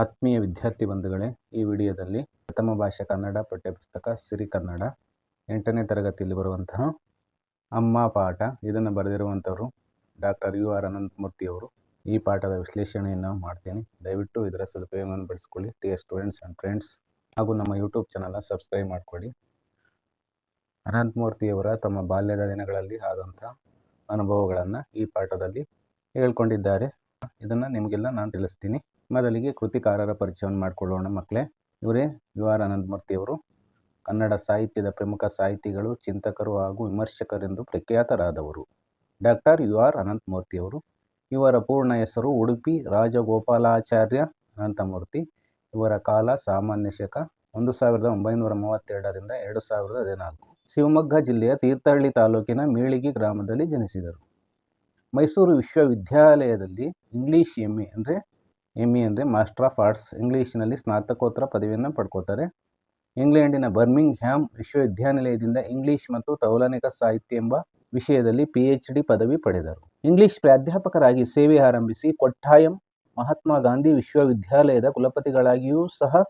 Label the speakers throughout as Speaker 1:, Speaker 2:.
Speaker 1: ಆತ್ಮೀಯ ವಿದ್ಯಾರ್ಥಿ ಬಂಧುಗಳೇ, ಈ ವಿಡಿಯೋದಲ್ಲಿ ಪ್ರಥಮ ಭಾಷೆ ಕನ್ನಡ ಪಠ್ಯಪುಸ್ತಕ ಸಿರಿ ಕನ್ನಡ ಎಂಟನೇ ತರಗತಿಯಲ್ಲಿ ಬರುವಂತಹ ಅಮ್ಮ ಪಾಠ. ಇದನ್ನು ಬರೆದಿರುವಂಥವರು ಡಾಕ್ಟರ್ ಯು ಆರ್ ಅನಂತಮೂರ್ತಿಯವರು ಈ ಪಾಠದ ವಿಶ್ಲೇಷಣೆಯನ್ನು ಮಾಡ್ತೀನಿ. ದಯವಿಟ್ಟು ಇದರ ಸದುಪಯೋಗವನ್ನು T A students and friends, ಹಾಗೂ ನಮ್ಮ ಯೂಟ್ಯೂಬ್ ಚಾನಲ್ನ ಸಬ್ಸ್ಕ್ರೈಬ್ ಮಾಡಿಕೊಳ್ಳಿ. ಅನಂತಮೂರ್ತಿಯವರ ತಮ್ಮ ಬಾಲ್ಯದ ದಿನಗಳಲ್ಲಿ ಆದಂಥ ಅನುಭವಗಳನ್ನು ಈ ಪಾಠದಲ್ಲಿ ಹೇಳ್ಕೊಂಡಿದ್ದಾರೆ. ಇದನ್ನು ನಿಮಗೆಲ್ಲ ನಾನು ತಿಳಿಸ್ತೀನಿ. ಮೊದಲಿಗೆ ಕೃತಿಕಾರರ ಪರಿಚಯವನ್ನು ಮಾಡಿಕೊಳ್ಳೋಣ ಮಕ್ಕಳೇ. ಇವರೇ ಯು ಆರ್ ಅನಂತಮೂರ್ತಿಯವರು. ಕನ್ನಡ ಸಾಹಿತ್ಯದ ಪ್ರಮುಖ ಸಾಹಿತಿಗಳು, ಚಿಂತಕರು ಹಾಗೂ ವಿಮರ್ಶಕರೆಂದು ಪ್ರಖ್ಯಾತರಾದವರು. ಡಾಕ್ಟರ್ ಯು ಆರ್ ಅನಂತಮೂರ್ತಿಯವರು. ಇವರ ಪೂರ್ಣ ಹೆಸರು ಉಡುಪಿ ರಾಜಗೋಪಾಲಾಚಾರ್ಯ ಅನಂತಮೂರ್ತಿ. ಇವರ ಕಾಲ ಸಾಮಾನ್ಯ ಶಕ ಒಂದು ಸಾವಿರದ ಒಂಬೈನೂರ ಮೂವತ್ತೆರಡರಿಂದ ಎರಡು ಸಾವಿರದ ಹದಿನಾಲ್ಕು. ಶಿವಮೊಗ್ಗ ಜಿಲ್ಲೆಯ ತೀರ್ಥಹಳ್ಳಿ ತಾಲೂಕಿನ ಮೀಳಿಗಿ ಗ್ರಾಮದಲ್ಲಿ ಜನಿಸಿದರು. ಮೈಸೂರು ವಿಶ್ವವಿದ್ಯಾಲಯದಲ್ಲಿ ಇಂಗ್ಲೀಷ್ ಎಂ ಎ ಅಂದರೆ ಎಂ ಇ ಅಂದರೆ ಮಾಸ್ಟರ್ ಆಫ್ ಆರ್ಟ್ಸ್ ಇಂಗ್ಲೀಷ್ನಲ್ಲಿ ಸ್ನಾತಕೋತ್ತರ ಪದವಿಯನ್ನು ಪಡ್ಕೋತಾರೆ. ಇಂಗ್ಲೆಂಡಿನ ಬರ್ಮಿಂಗ್ ಹ್ಯಾಮ್ ವಿಶ್ವವಿದ್ಯಾನಿಲಯದಿಂದ ಇಂಗ್ಲಿಷ್ ಮತ್ತು ತೌಲನಿಕ ಸಾಹಿತ್ಯ ಎಂಬ ವಿಷಯದಲ್ಲಿ ಪಿ ಎಚ್ ಡಿ ಪದವಿ ಪಡೆದರು. ಇಂಗ್ಲಿಷ್ ಪ್ರಾಧ್ಯಾಪಕರಾಗಿ ಸೇವೆ ಆರಂಭಿಸಿ ಕೊಟ್ಟಾಯಂ ಮಹಾತ್ಮ ಗಾಂಧಿ ವಿಶ್ವವಿದ್ಯಾಲಯದ ಕುಲಪತಿಗಳಾಗಿಯೂ ಸಹ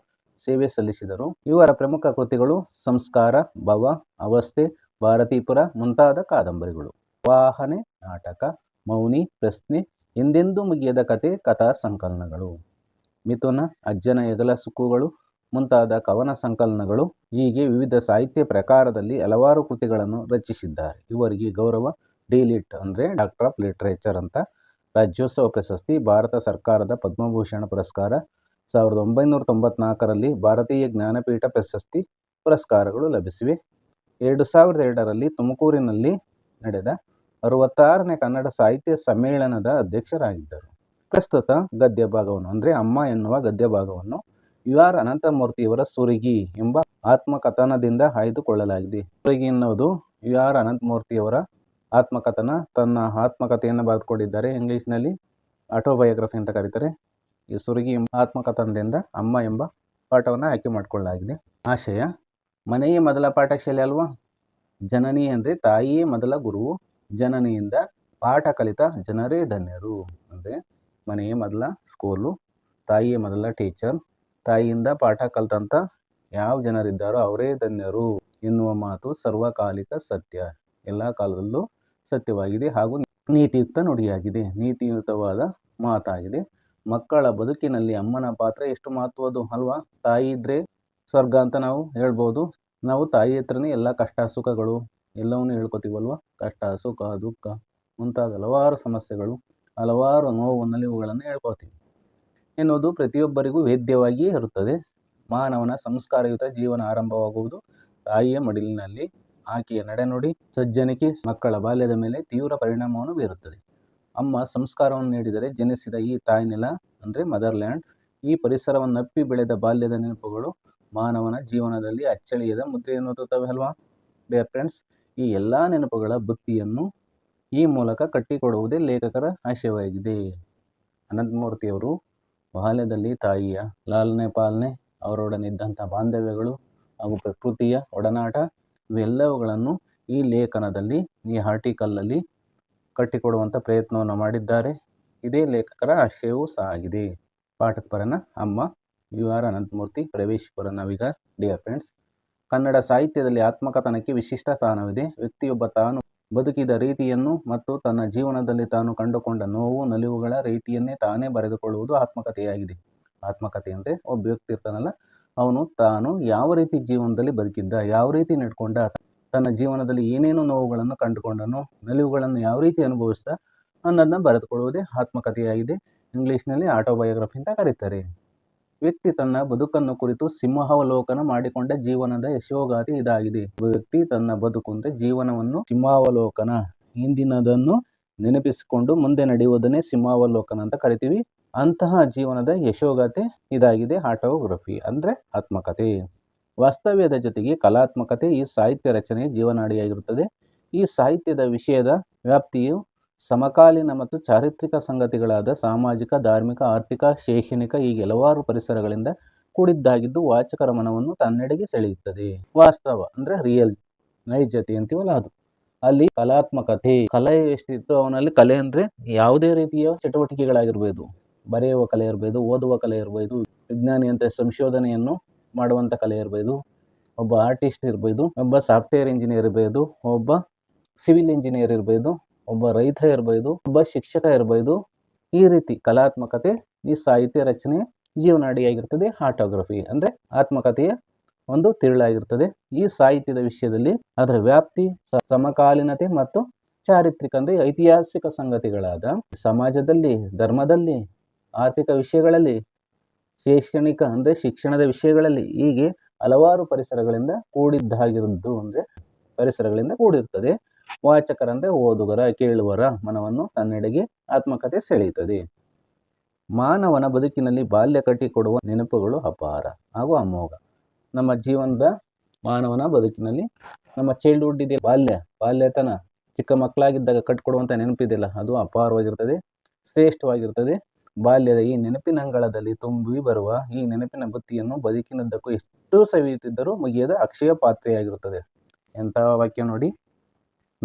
Speaker 1: ಸೇವೆ ಸಲ್ಲಿಸಿದರು. ಇವರ ಪ್ರಮುಖ ಕೃತಿಗಳು ಸಂಸ್ಕಾರ, ಭವ, ಅವಸ್ಥೆ, ಭಾರತೀಪುರ ಮುಂತಾದ ಕಾದಂಬರಿಗಳು. ವಾಹನೆ, ನಾಟಕ, ಮೌನಿ, ಪ್ರಶ್ನೆ ಎಂದೆಂದೂ ಮುಗಿಯದ ಕತೆ ಕಥಾ ಸಂಕಲನಗಳು. ಮಿಥುನ, ಅಜ್ಜನ ಎಗಲ ಸುಕ್ಕುಗಳು, ಮುಂತಾದ ಕವನ ಸಂಕಲನಗಳು ಹೀಗೆ ವಿವಿಧ ಸಾಹಿತ್ಯ ಪ್ರಕಾರದಲ್ಲಿ ಹಲವಾರು ಕೃತಿಗಳನ್ನು ರಚಿಸಿದ್ದಾರೆ. ಇವರಿಗೆ ಗೌರವ, ಡಿಲಿಟ್ ಅಂದರೆ ಡಾಕ್ಟರ್ ಆಫ್ ಲಿಟ್ರೇಚರ್ ಅಂತ, ರಾಜ್ಯೋತ್ಸವ ಪ್ರಶಸ್ತಿ, ಭಾರತ ಸರ್ಕಾರದ ಪದ್ಮಭೂಷಣ ಪುರಸ್ಕಾರ, ಸಾವಿರದ ಒಂಬೈನೂರ ತೊಂಬತ್ನಾಲ್ಕರಲ್ಲಿ ಭಾರತೀಯ ಜ್ಞಾನಪೀಠ ಪ್ರಶಸ್ತಿ ಪುರಸ್ಕಾರಗಳು ಲಭಿಸಿವೆ. ಎರಡು ಸಾವಿರದ ಎರಡರಲ್ಲಿ ತುಮಕೂರಿನಲ್ಲಿ ನಡೆದ ಅರವತ್ತಾರನೇ ಕನ್ನಡ ಸಾಹಿತ್ಯ ಸಮ್ಮೇಳನದ ಅಧ್ಯಕ್ಷರಾಗಿದ್ದರು. ಪ್ರಸ್ತುತ ಗದ್ಯ ಭಾಗವನ್ನು ಅಂದರೆ ಅಮ್ಮ ಎನ್ನುವ ಗದ್ಯ ಭಾಗವನ್ನು ಯು ಆರ್ ಅನಂತಮೂರ್ತಿಯವರ ಸುರಿಗಿ ಎಂಬ ಆತ್ಮಕಥನದಿಂದ ಆಯ್ದುಕೊಳ್ಳಲಾಗಿದೆ. ಸುರಿಗಿ ಎನ್ನುವುದು ಯು ಆರ್ ಅನಂತಮೂರ್ತಿಯವರ ಆತ್ಮಕಥನ. ತನ್ನ ಆತ್ಮಕಥೆಯನ್ನು ಬರೆದುಕೊಂಡಿದ್ದಾರೆ ಇಂಗ್ಲೀಷ್ನಲ್ಲಿ. ಆಟೋಬಯೋಗ್ರಫಿ ಅಂತ ಕರೀತಾರೆ. ಈ ಸುರುಗಿ ಎಂಬ ಆತ್ಮಕಥನದಿಂದ ಅಮ್ಮ ಎಂಬ ಪಾಠವನ್ನು ಆಯ್ಕೆ ಮಾಡಿಕೊಳ್ಳಲಾಗಿದೆ. ಆಶಯ, ಮನೆಯೇ ಮೊದಲ ಪಾಠಶಾಲೆ ಅಲ್ವಾ? ಜನನಿ ಅಂದರೆ ತಾಯಿಯೇ ಮೊದಲ ಗುರುವು. ಜನನಿಯಿಂದ ಪಾಠ ಕಲಿತ ಜನರೇ ಧನ್ಯರು ಅಂದರೆ ಮನೆಯೇ ಮೊದಲ ಸ್ಕೂಲು, ತಾಯಿಯೇ ಮೊದಲ ಟೀಚರ್, ತಾಯಿಯಿಂದ ಪಾಠ ಕಲಿತಂಥ ಯಾವ ಜನರಿದ್ದಾರೋ ಅವರೇ ಧನ್ಯರು ಎನ್ನುವ ಮಾತು ಸರ್ವಕಾಲಿಕ ಸತ್ಯ. ಎಲ್ಲ ಕಾಲದಲ್ಲೂ ಸತ್ಯವಾಗಿದೆ ಹಾಗೂ ನೀತಿಯುಕ್ತ ನುಡಿಯಾಗಿದೆ. ನೀತಿಯುತವಾದ ಮಾತಾಗಿದೆ. ಮಕ್ಕಳ ಬದುಕಿನಲ್ಲಿ ಅಮ್ಮನ ಪಾತ್ರ ಎಷ್ಟು ಮಹತ್ವದ್ದು ಅಲ್ವಾ? ತಾಯಿ ಇದ್ದರೆ ಸ್ವರ್ಗ ಅಂತ ನಾವು ಹೇಳ್ಬೋದು. ನಾವು ತಾಯಿ ಹತ್ರನೇ ಎಲ್ಲ ಕಷ್ಟ ಸುಖಗಳು ಎಲ್ಲವನ್ನೂ ಹೇಳ್ಕೊತೀವಲ್ವ? ಕಷ್ಟ, ಸುಖ, ದುಃಖ ಮುಂತಾದ ಹಲವಾರು ಸಮಸ್ಯೆಗಳು, ಹಲವಾರು ನೋವು ನಲಿವುಗಳನ್ನು ಹೇಳ್ಕೊತೀವಿ. ಎನ್ನುವುದು ಪ್ರತಿಯೊಬ್ಬರಿಗೂ ವೇದ್ಯವಾಗಿಯೇ ಇರುತ್ತದೆ. ಮಾನವನ ಸಂಸ್ಕಾರಯುತ ಜೀವನ ಆರಂಭವಾಗುವುದು ತಾಯಿಯ ಮಡಿಲಿನಲ್ಲಿ, ಆಕೆಯ ನಡೆನುಡಿ ಸಜ್ಜನಿಕೆ, ಮಕ್ಕಳ ಬಾಲ್ಯದ ಮೇಲೆ ತೀವ್ರ ಪರಿಣಾಮವನ್ನು ಬೀರುತ್ತದೆ. ಅಮ್ಮ ಸಂಸ್ಕಾರವನ್ನು ನೀಡಿದರೆ ಜನಿಸಿದ ಈ ತಾಯ್ನೆಲ ಅಂದರೆ ಮದರ್ಲ್ಯಾಂಡ್, ಈ ಪರಿಸರವನ್ನಪ್ಪಿ ಬೆಳೆದ ಬಾಲ್ಯದ ನೆನಪುಗಳು ಮಾನವನ ಜೀವನದಲ್ಲಿ ಅಚ್ಚಳಿಯದ ಮುದ್ರೆಯನ್ನು ಒತ್ತುತ್ತವೆ ಅಲ್ವಾ? ಡಿಯರ್ ಫ್ರೆಂಡ್ಸ್ ಈ ಎಲ್ಲ ನೆನಪುಗಳ ಬುತ್ತಿಯನ್ನು ಈ ಮೂಲಕ ಕಟ್ಟಿಕೊಡುವುದೇ ಲೇಖಕರ ಆಶಯವಾಗಿದೆ. ಅನಂತಮೂರ್ತಿಯವರು ಬಾಲ್ಯದಲ್ಲಿ ತಾಯಿಯ ಲಾಲನೆ ಪಾಲನೆ, ಅವರೊಡನಿದ್ದಂಥ ಬಾಂಧವ್ಯಗಳು ಹಾಗೂ ಪ್ರಕೃತಿಯ ಒಡನಾಟ ಇವೆಲ್ಲವುಗಳನ್ನು ಈ ಲೇಖನದಲ್ಲಿ, ಈ ಆರ್ಟಿಕಲ್ನಲ್ಲಿ ಕಟ್ಟಿಕೊಡುವಂಥ ಪ್ರಯತ್ನವನ್ನು ಮಾಡಿದ್ದಾರೆ. ಇದೇ ಲೇಖಕರ ಆಶಯವೂ ಸಹ ಆಗಿದೆ. ಪಾಠಕಪರನ ಅಮ್ಮ ಯು ಆರ್ ಅನಂತಮೂರ್ತಿ ಪ್ರವೇಶಪುರ ನಾವೀಗ. ಡಿಯರ್ ಫ್ರೆಂಡ್ಸ್ ಕನ್ನಡ ಸಾಹಿತ್ಯದಲ್ಲಿ ಆತ್ಮಕಥನಕ್ಕೆ ವಿಶಿಷ್ಟ ಸ್ಥಾನವಿದೆ. ವ್ಯಕ್ತಿಯೊಬ್ಬ ತಾನು ಬದುಕಿದ ರೀತಿಯನ್ನು ಮತ್ತು ತನ್ನ ಜೀವನದಲ್ಲಿ ತಾನು ಕಂಡುಕೊಂಡ ನೋವು, ನಲಿವುಗಳ ರೀತಿಯನ್ನೇ ತಾನೇ ಬರೆದುಕೊಳ್ಳುವುದು ಆತ್ಮಕಥೆಯಾಗಿದೆ. ಆತ್ಮಕಥೆ ಅಂದರೆ ಒಬ್ಬ ವ್ಯಕ್ತಿ ಇರ್ತಾನಲ್ಲ, ಅವನು ತಾನು ಯಾವ ರೀತಿ ಜೀವನದಲ್ಲಿ ಬದುಕಿದ್ದ, ಯಾವ ರೀತಿ ನಡ್ಕೊಂಡ, ತನ್ನ ಜೀವನದಲ್ಲಿ ಏನೇನು ನೋವುಗಳನ್ನು ಕಂಡುಕೊಂಡನು, ನಲಿವುಗಳನ್ನು ಯಾವ ರೀತಿ ಅನುಭವಿಸ್ತಾ ಅನ್ನೋದನ್ನ ಬರೆದುಕೊಳ್ಳುವುದೇ ಆತ್ಮಕಥೆಯಾಗಿದೆ. ಇಂಗ್ಲೀಷ್ನಲ್ಲಿ ಆಟೋಬಯೋಗ್ರಫಿ ಅಂತ ಕರೀತಾರೆ. ವ್ಯಕ್ತಿ ತನ್ನ ಬದುಕನ್ನು ಕುರಿತು ಸಿಂಹಾವಲೋಕನ ಮಾಡಿಕೊಂಡ ಜೀವನದ ಯಶೋಗಾಥೆ ಇದಾಗಿದೆ. ವ್ಯಕ್ತಿ ತನ್ನ ಬದುಕು ಅಂದರೆ ಜೀವನವನ್ನು ಸಿಂಹಾವಲೋಕನ, ಹಿಂದಿನದನ್ನು ನೆನಪಿಸಿಕೊಂಡು ಮುಂದೆ ನಡೆಯುವುದನ್ನೇ ಸಿಂಹಾವಲೋಕನ ಅಂತ ಕರಿತೀವಿ. ಅಂತಹ ಜೀವನದ ಯಶೋಗಾಥೆ ಇದಾಗಿದೆ ಆಟೋಗ್ರಫಿ ಅಂದರೆ ಆತ್ಮಕಥೆ. ವಾಸ್ತವ್ಯದ ಜೊತೆಗೆ ಕಲಾತ್ಮಕತೆ ಈ ಸಾಹಿತ್ಯ ರಚನೆಯ ಜೀವನಾಡಿಯಾಗಿರುತ್ತದೆ. ಈ ಸಾಹಿತ್ಯದ ವಿಷಯದ ವ್ಯಾಪ್ತಿಯು ಸಮಕಾಲೀನ ಮತ್ತು ಚಾರಿತ್ರಿಕ ಸಂಗತಿಗಳಾದ ಸಾಮಾಜಿಕ, ಧಾರ್ಮಿಕ, ಆರ್ಥಿಕ, ಶೈಕ್ಷಣಿಕ ಹೀಗೆ ಹಲವಾರು ಪರಿಸರಗಳಿಂದ ಕೂಡಿದ್ದಾಗಿದ್ದು ವಾಚಕರ ಮನವನ್ನು ತನ್ನೆಡೆಗೆ ಸೆಳೆಯುತ್ತದೆ. ವಾಸ್ತವ ಅಂದರೆ ರಿಯಲ್ ನೈಜತೆ ಅಂತೀವಲ್ಲ ಅದು. ಅಲ್ಲಿ ಕಲಾತ್ಮಕತೆ ಕಲೆ ಎಷ್ಟಿತ್ತು ಅವನಲ್ಲಿ ಕಲೆ ಅಂದರೆ ಯಾವುದೇ ರೀತಿಯ ಚಟುವಟಿಕೆಗಳಾಗಿರ್ಬೋದು. ಬರೆಯುವ ಕಲೆ ಇರ್ಬೋದು, ಓದುವ ಕಲೆ ಇರ್ಬೋದು, ವಿಜ್ಞಾನಿ ಅಂತ ಸಂಶೋಧನೆಯನ್ನು ಮಾಡುವಂಥ ಕಲೆ ಇರ್ಬೋದು, ಒಬ್ಬ ಆರ್ಟಿಸ್ಟ್ ಇರ್ಬೋದು, ಒಬ್ಬ ಸಾಫ್ಟ್ವೇರ್ ಇಂಜಿನಿಯರ್ ಇರ್ಬೋದು, ಒಬ್ಬ ಸಿವಿಲ್ ಇಂಜಿನಿಯರ್ ಇರ್ಬೋದು ಒಬ್ಬ ರೈತ ಇರ್ಬೋದು, ಒಬ್ಬ ಶಿಕ್ಷಕ ಇರ್ಬೋದು, ಈ ರೀತಿ ಕಲಾತ್ಮಕತೆ, ಈ ಸಾಹಿತ್ಯ ರಚನೆ ಜೀವನಾಡಿಯಾಗಿರ್ತದೆ, ಆಟೋಗ್ರಫಿ ಅಂದರೆ ಆತ್ಮಕಥೆಯ ಒಂದು ತಿರುಳಾಗಿರ್ತದೆ. ಈ ಸಾಹಿತ್ಯದ ವಿಷಯದಲ್ಲಿ ಅದರ ವ್ಯಾಪ್ತಿ ಸಮಕಾಲೀನತೆ ಮತ್ತು ಚಾರಿತ್ರಿಕ ಅಂದರೆ ಐತಿಹಾಸಿಕ ಸಂಗತಿಗಳಾದ ಸಮಾಜದಲ್ಲಿ, ಧರ್ಮದಲ್ಲಿ, ಆರ್ಥಿಕ ವಿಷಯಗಳಲ್ಲಿ, ಶೈಕ್ಷಣಿಕ ಅಂದರೆ ಶಿಕ್ಷಣದ ವಿಷಯಗಳಲ್ಲಿ ಹೀಗೆ ಹಲವಾರು ಪರಿಸರಗಳಿಂದ ಕೂಡಿದ್ದಾಗಿರುವುದು ಅಂದರೆ ಪರಿಸರಗಳಿಂದ ಕೂಡಿರುತ್ತದೆ ವಾಚಕರಂದರೆ ಓದುಗರ, ಕೇಳುವರ ಮನವನ್ನು ತನ್ನೆಡೆಗೆ ಆತ್ಮಕತೆ ಸೆಳೆಯುತ್ತದೆ. ಮಾನವನ ಬದುಕಿನಲ್ಲಿ ಬಾಲ್ಯ ಕಟ್ಟಿಕೊಡುವ ನೆನಪುಗಳು ಅಪಾರ ಹಾಗೂ ಅಮೋಘ. ನಮ್ಮ ಜೀವನದ ಮಾನವನ ಬದುಕಿನಲ್ಲಿ ನಮ್ಮ ಚೈಲ್ಡ್ಹುಡ್ ಇದೆ ಬಾಲ್ಯ, ಬಾಲ್ಯತನ ಚಿಕ್ಕ ಮಕ್ಕಳಾಗಿದ್ದಾಗ ಕಟ್ಕೊಡುವಂಥ ನೆನಪಿದೆಯಲ್ಲ, ಅದು ಅಪಾರವಾಗಿರ್ತದೆ, ಶ್ರೇಷ್ಠವಾಗಿರ್ತದೆ. ಬಾಲ್ಯದ ಈ ನೆನಪಿನ ಅಂಗಳದಲ್ಲಿ ತುಂಬಿ ಬರುವ ಈ ನೆನಪಿನ ಬುತ್ತಿಯನ್ನು ಬದುಕಿನದ್ದಕ್ಕೂ ಎಷ್ಟು ಸವಿಯುತ್ತಿದ್ದರೂ ಮುಗಿಯದ ಅಕ್ಷಯ ಪಾತ್ರೆಯಾಗಿರುತ್ತದೆ. ಎಂಥ ವಾಕ್ಯ ನೋಡಿ.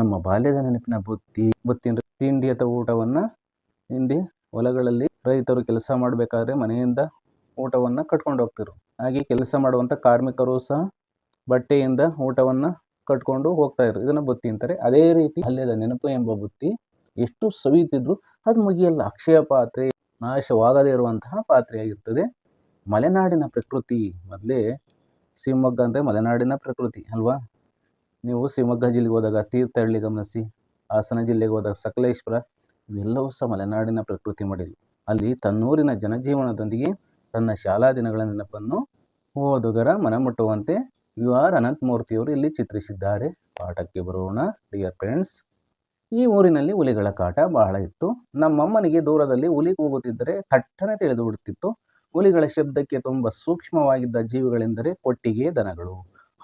Speaker 1: ನಮ್ಮ ಬಾಲ್ಯದ ನೆನಪಿನ ಬುತ್ತಿ ಬುತ್ತಿ ತಿಂಡಿ ಅಥವಾ ಊಟವನ್ನು ಹಿಂದೆ ಹೊಲಗಳಲ್ಲಿ ರೈತರು ಕೆಲಸ ಮಾಡಬೇಕಾದ್ರೆ ಮನೆಯಿಂದ ಊಟವನ್ನು ಕಟ್ಕೊಂಡು ಹೋಗ್ತಿರು. ಹಾಗೆ ಕೆಲಸ ಮಾಡುವಂಥ ಕಾರ್ಮಿಕರು ಸಹ ಬಟ್ಟೆಯಿಂದ ಊಟವನ್ನು ಕಟ್ಕೊಂಡು ಹೋಗ್ತಾ ಇದ್ರು. ಇದನ್ನು ಬುತ್ತಿ ಅಂತಾರೆ. ಅದೇ ರೀತಿ ಬಾಲ್ಯದ ನೆನಪು ಎಂಬ ಬುತ್ತಿ ಎಷ್ಟು ಸವಿಯುತ್ತಿದ್ರು ಅದು ಮುಗಿಯಲ್ಲ. ಅಕ್ಷಯ ಪಾತ್ರೆ ನಾಶವಾಗದೇ ಇರುವಂತಹ ಪಾತ್ರೆಯಾಗಿರ್ತದೆ. ಮಲೆನಾಡಿನ ಪ್ರಕೃತಿ ಮೊದಲೇ, ಶಿವಮೊಗ್ಗ ಅಂದರೆ ಮಲೆನಾಡಿನ ಪ್ರಕೃತಿ, ಅಲ್ವಾ? ನೀವು ಶಿವಮೊಗ್ಗ ಜಿಲ್ಲೆಗೆ ಹೋದಾಗ ತೀರ್ಥಹಳ್ಳಿ ಗಮನಿಸಿ, ಹಾಸನ ಜಿಲ್ಲೆಗೆ ಹೋದಾಗ ಸಕಲೇಶ್ವರ ಇವೆಲ್ಲವೂ ಸಹ ಮಲೆನಾಡಿನ ಪ್ರಕೃತಿ ಮಡಿಲು. ಅಲ್ಲಿ ತನ್ನೂರಿನ ಜನಜೀವನದೊಂದಿಗೆ ತನ್ನ ಶಾಲಾ ದಿನಗಳ ನೆನಪನ್ನು ಓದುಗರ ಮನಮುಟ್ಟುವಂತೆ ಯು ಆರ್ ಅನಂತಮೂರ್ತಿಯವರು ಇಲ್ಲಿ ಚಿತ್ರಿಸಿದ್ದಾರೆ. ಪಾಠಕ್ಕೆ ಬರೋಣ, ಡಿಯರ್ ಫ್ರೆಂಡ್ಸ್. ಈ ಊರಿನಲ್ಲಿ ಹುಲಿಗಳ ಕಾಟ ಬಹಳ ಇತ್ತು. ನಮ್ಮಮ್ಮನಿಗೆ ದೂರದಲ್ಲಿ ಹುಲಿ ಕೂಗುತ್ತಿದ್ದರೆ ಥಟ್ಟನೆ ತಿಳಿದು ಬಿಡುತ್ತಿತ್ತು. ಹುಲಿಗಳ ಶಬ್ದಕ್ಕೆ ತುಂಬ ಸೂಕ್ಷ್ಮವಾಗಿದ್ದ ಜೀವಿಗಳೆಂದರೆ ಕೊಟ್ಟಿಗೆ ದನಗಳು.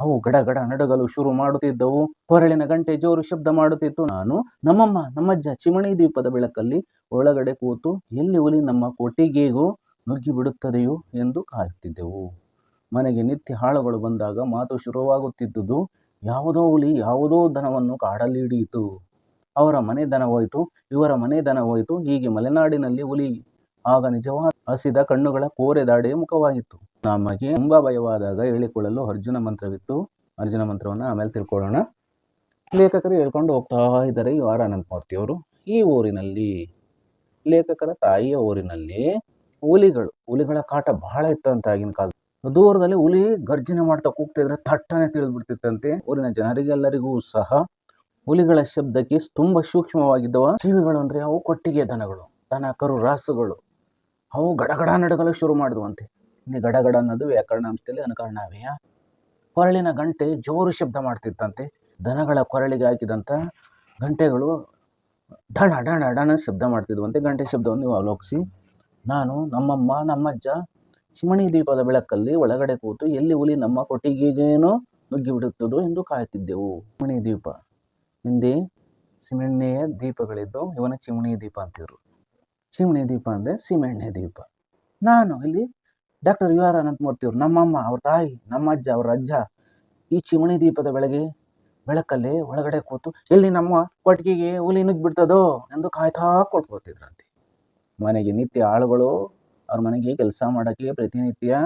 Speaker 1: ಅವು ಗಡಗಡ ನಡಗಲು ಶುರು ಮಾಡುತ್ತಿದ್ದವು. ಕೊರಳಿನ ಗಂಟೆ ಜೋರು ಶಬ್ದ ಮಾಡುತ್ತಿತ್ತು. ನಾನು, ನಮ್ಮಮ್ಮ, ನಮ್ಮಜ್ಜ ಚಿಮಣಿ ದೀಪದ ಬೆಳಕಲ್ಲಿ ಒಳಗಡೆ ಕೂತು, ಎಲ್ಲಿ ಹುಲಿ ನಮ್ಮ ಕೊಟ್ಟಿಗೆಗೂ ನುಗ್ಗಿ ಬಿಡುತ್ತದೆಯೋ ಎಂದು ಕಾಯುತ್ತಿದ್ದೆವು. ಮನೆಗೆ ನಿತ್ಯ ಹಾಳುಗಳು ಬಂದಾಗ ಮಾತು ಶುರುವಾಗುತ್ತಿದ್ದುದು, ಯಾವುದೋ ಹುಲಿ ಯಾವುದೋ ದನವನ್ನು ಕಾಡಲ್ಲಿ ಹಿಡಿಯಿತು. ಅವರ ಮನೆ ಹೋಯಿತು, ಇವರ ಮನೆ ಹೋಯಿತು, ಹೀಗೆ ಮಲೆನಾಡಿನಲ್ಲಿ ಹುಲಿ ಆಗ ನಿಜವಾದ ಹಸಿದ ಕಣ್ಣುಗಳ ಕೋರೆ ದಾಡಿಯ ಮುಖವಾಗಿತ್ತು. ನಮಗೆ ತುಂಬಾ ಭಯವಾದಾಗ ಹೇಳಿಕೊಳ್ಳಲು ಅರ್ಜುನ ಮಂತ್ರವಿತ್ತು. ಅರ್ಜುನ ಮಂತ್ರವನ್ನು ಆಮೇಲೆ ತಿಳ್ಕೊಳ್ಳೋಣ. ಲೇಖಕರು ಹೇಳ್ಕೊಂಡು ಹೋಗ್ತಾ ಇದ್ದಾರೆ ಯು ಆರ್ ಅನಂತಮೂರ್ತಿಯವರು. ಈ ಊರಿನಲ್ಲಿ, ಲೇಖಕರ ತಾಯಿಯ ಊರಿನಲ್ಲಿ ಹುಲಿಗಳು, ಹುಲಿಗಳ ಕಾಟ ಬಹಳ ಇತ್ತಂತೆ ಆಗಿನ ಕಾಲ ದೂರದಲ್ಲಿ ಹುಲಿ ಗರ್ಜನೆ ಮಾಡ್ತಾ ಕೂಗ್ತಿದ್ರೆ ಥಟ್ಟನೆ ತಿಳಿದು ಬಿಡ್ತಿತ್ತಂತೆ ಊರಿನ ಜನರಿಗೆಲ್ಲರಿಗೂ ಸಹ ಹುಲಿಗಳ ಶಬ್ದಕ್ಕೆ ತುಂಬಾ ಸೂಕ್ಷ್ಮವಾಗಿದ್ದವ. ಜೀವಿಗಳು ಅಂದ್ರೆ ಅವು ಕೊಟ್ಟಿಗೆ ದನಗಳು ದನ ಕರು ರಾಸುಗಳು. ಅವು ಗಡಗಡ ನಡಗಲು ಶುರು ಮಾಡಿದ್ವಂತೆ. ಇನ್ನು ಗಡಗಡ ಅನ್ನೋದು ವ್ಯಾಕರಣಾಂಶದಲ್ಲಿ ಅನುಕರಣಾವ್ಯ ಕೊರಳಿನ ಗಂಟೆ ಜೋರು ಶಬ್ದ ಮಾಡ್ತಿತ್ತಂತೆ. ದನಗಳ ಕೊರಳಿಗೆ ಹಾಕಿದಂಥ ಗಂಟೆಗಳು ಡಣ ಡಣ ಡಣ ಶಬ್ದ ಮಾಡ್ತಿದ್ವಂತೆ. ಗಂಟೆ ಶಬ್ದವನ್ನು ನೀವು ಅವಲೋಕಿಸಿ. ನಾನು, ನಮ್ಮಮ್ಮ, ನಮ್ಮಜ್ಜ ಚಿಮಣಿ ದೀಪದ ಬೆಳಕಲ್ಲಿ ಒಳಗಡೆ ಕೂತು ಎಲ್ಲಿ ಹುಲಿ ನಮ್ಮ ಕೊಟ್ಟಿಗೆಗೇನೋ ನುಗ್ಗಿ ಬಿಡುತ್ತದೋ ಎಂದು ಕಾಯುತ್ತಿದ್ದೆವು. ಚಿಮಣಿ ದೀಪ. ಹಿಂದೆ ಸಿಮೆಣ್ಣೆಯ ದೀಪಗಳಿದ್ದು ಇವನ ಚಿಮಣಿ ದೀಪ ಅಂತಿದ್ರು. ಚಿಮಣಿ ದೀಪ ಅಂದರೆ ಸೀಮೆಣ್ಣೆ ದೀಪ. ನಾನು ಇಲ್ಲಿ ಡಾಕ್ಟರ್ ಯು ಆರ್ ಅನಂತಮೂರ್ತಿಯವರು ನಮ್ಮಮ್ಮ, ಅವ್ರ ತಾಯಿ, ನಮ್ಮ ಅಜ್ಜ, ಅವ್ರ ಅಜ್ಜ ಈ ಚಿಮಣಿ ದೀಪದ ಬೆಳಗ್ಗೆ ಬೆಳಕಲ್ಲಿ ಒಳಗಡೆ ಕೂತು ಎಲ್ಲಿ ನಮ್ಮ ಕೊಟ್ಟಿಗೆಗೆ ಹುಲಿ ನುಗ್ಗಿಬಿಡ್ತದೋ ಎಂದು ಕಾಯ್ತಾ ಕೊಟ್ಕೋತಿದ್ರಂತೆ ಮನೆಗೆ ನಿತ್ಯ ಆಳುಗಳು, ಅವ್ರ ಮನೆಗೆ ಕೆಲಸ ಮಾಡೋಕ್ಕೆ ಪ್ರತಿನಿತ್ಯ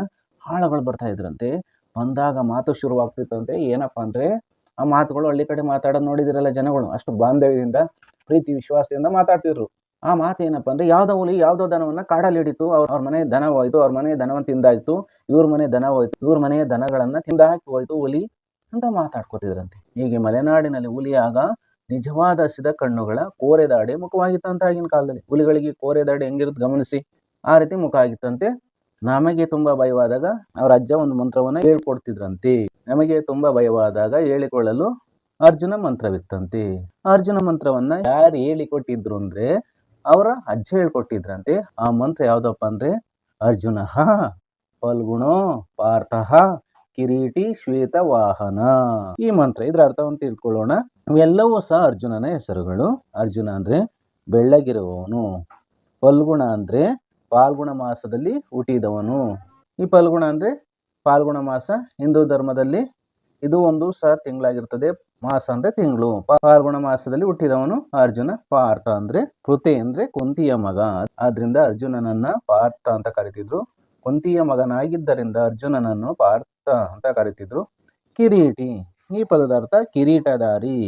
Speaker 1: ಆಳುಗಳು ಬರ್ತಾ ಇದ್ರಂತೆ. ಬಂದಾಗ ಮಾತು ಶುರುವಾಗ್ತಿತ್ತಂತೆ, ಏನಪ್ಪ ಅಂದರೆ, ಆ ಮಾತುಗಳು ಹಳ್ಳಿ ಕಡೆ ಮಾತಾಡೋದು ನೋಡಿದಿರಲ್ಲ ಜನಗಳು, ಅಷ್ಟು ಬಾಂಧವ್ಯದಿಂದ, ಪ್ರೀತಿ ವಿಶ್ವಾಸದಿಂದ ಮಾತಾಡ್ತಿದ್ರು. ಆ ಮಾತು ಏನಪ್ಪ ಅಂದ್ರೆ, ಯಾವುದೋ ಹುಲಿ ಯಾವ್ದೋ ದನವನ್ನ ಕಾಡಲ್ಲಿ ಹಿಡಿತು ಅವ್ರ ಅವ್ರ ಮನೆ ದನ ಹೋಯ್ತು, ಅವ್ರ ಮನೆ ದನವನ್ನ ತಿಂದಾಯ್ತು, ಇವ್ರ ಮನೆ ದನ ಹೋಯ್ತು, ಇವ್ರ ಮನೆಯ ತಿಂದ ತಿಂದಾಕಿ ಹೋಯ್ತು ಹುಲಿ ಅಂತ ಮಾತಾಡ್ಕೋತಿದ್ರಂತೆ. ಹೀಗೆ ಮಲೆನಾಡಿನಲ್ಲಿ ಹುಲಿಯಾಗ ನಿಜವಾದ ಹಸಿದ ಕಣ್ಣುಗಳ ಕೋರೆ ದಾಡಿ ಮುಖವಾಗಿತ್ತಂತ ಆಗಿನ ಕಾಲದಲ್ಲಿ. ಹುಲಿಗಳಿಗೆ ಕೋರೆ ದಾಡಿ ಹೆಂಗಿರುತ್ತೆ ಗಮನಿಸಿ. ಆ ರೀತಿ ಮುಖ ಆಗಿತ್ತಂತೆ. ನಮಗೆ ತುಂಬಾ ಭಯವಾದಾಗ ಅವ್ರ ಅಜ್ಜ ಒಂದು ಮಂತ್ರವನ್ನ ಹೇಳ್ಕೊಡ್ತಿದ್ರಂತೆ. ನಮಗೆ ತುಂಬಾ ಭಯವಾದಾಗ ಹೇಳಿಕೊಳ್ಳಲು ಅರ್ಜುನ ಮಂತ್ರವಿತ್ತಂತೆ. ಅರ್ಜುನ ಮಂತ್ರವನ್ನ ಯಾರು ಹೇಳಿಕೊಟ್ಟಿದ್ರು ಅಂದ್ರೆ ಅವರ ಅಜ್ಜ ಹೇಳ್ಕೊಟ್ಟಿದ್ರಂತೆ, ಆ ಮಂತ್ರ ಯಾವ್ದಪ್ಪ ಅಂದ್ರೆ, ಅರ್ಜುನ ಫಲ್ಗುಣೋ ಪಾರ್ಥಃ ಕಿರೀಟಿ ಶ್ವೇತ ವಾಹನ. ಈ ಮಂತ್ರ ಇದ್ರ ಅರ್ಥವನ್ನು ತಿಳ್ಕೊಳ್ಳೋಣ. ಇವೆಲ್ಲವೂ ಸಹ ಅರ್ಜುನನ ಹೆಸರುಗಳು. ಅರ್ಜುನ ಅಂದ್ರೆ ಬೆಳ್ಳಗಿರುವವನು, ಫಲ್ಗುಣ ಅಂದ್ರೆ ಪಾಲ್ಗುಣ ಮಾಸದಲ್ಲಿ ಹುಟ್ಟಿದವನು. ಈ ಫಲ್ಗುಣ ಅಂದ್ರೆ ಪಾಲ್ಗುಣ ಮಾಸ ಹಿಂದೂ ಧರ್ಮದಲ್ಲಿ ಇದು ಒಂದು ಸಹ ತಿಂಗಳಾಗಿರ್ತದೆ. ಮಾಸ ಅಂದ್ರೆ ತಿಂಗಳು. ಫಾಲ್ಗುಣ ಮಾಸದಲ್ಲಿ ಹುಟ್ಟಿದವನು ಅರ್ಜುನ, ಪಾರ್ಥ ಅಂದ್ರೆ ಕೃತೆ ಅಂದ್ರೆ ಕುಂತಿಯ ಮಗ. ಆದ್ರಿಂದ ಅರ್ಜುನನನ್ನ ಪಾರ್ಥ ಅಂತ ಕರಿತಿದ್ರು. ಕುಂತಿಯ ಮಗನಾಗಿದ್ದರಿಂದ ಅರ್ಜುನನನ್ನು ಪಾರ್ಥ ಅಂತ ಕರಿತಿದ್ರು. ಕಿರೀಟಿ. ಈ ಪದದ ಅರ್ಥ ಕಿರೀಟಧಾರಿ.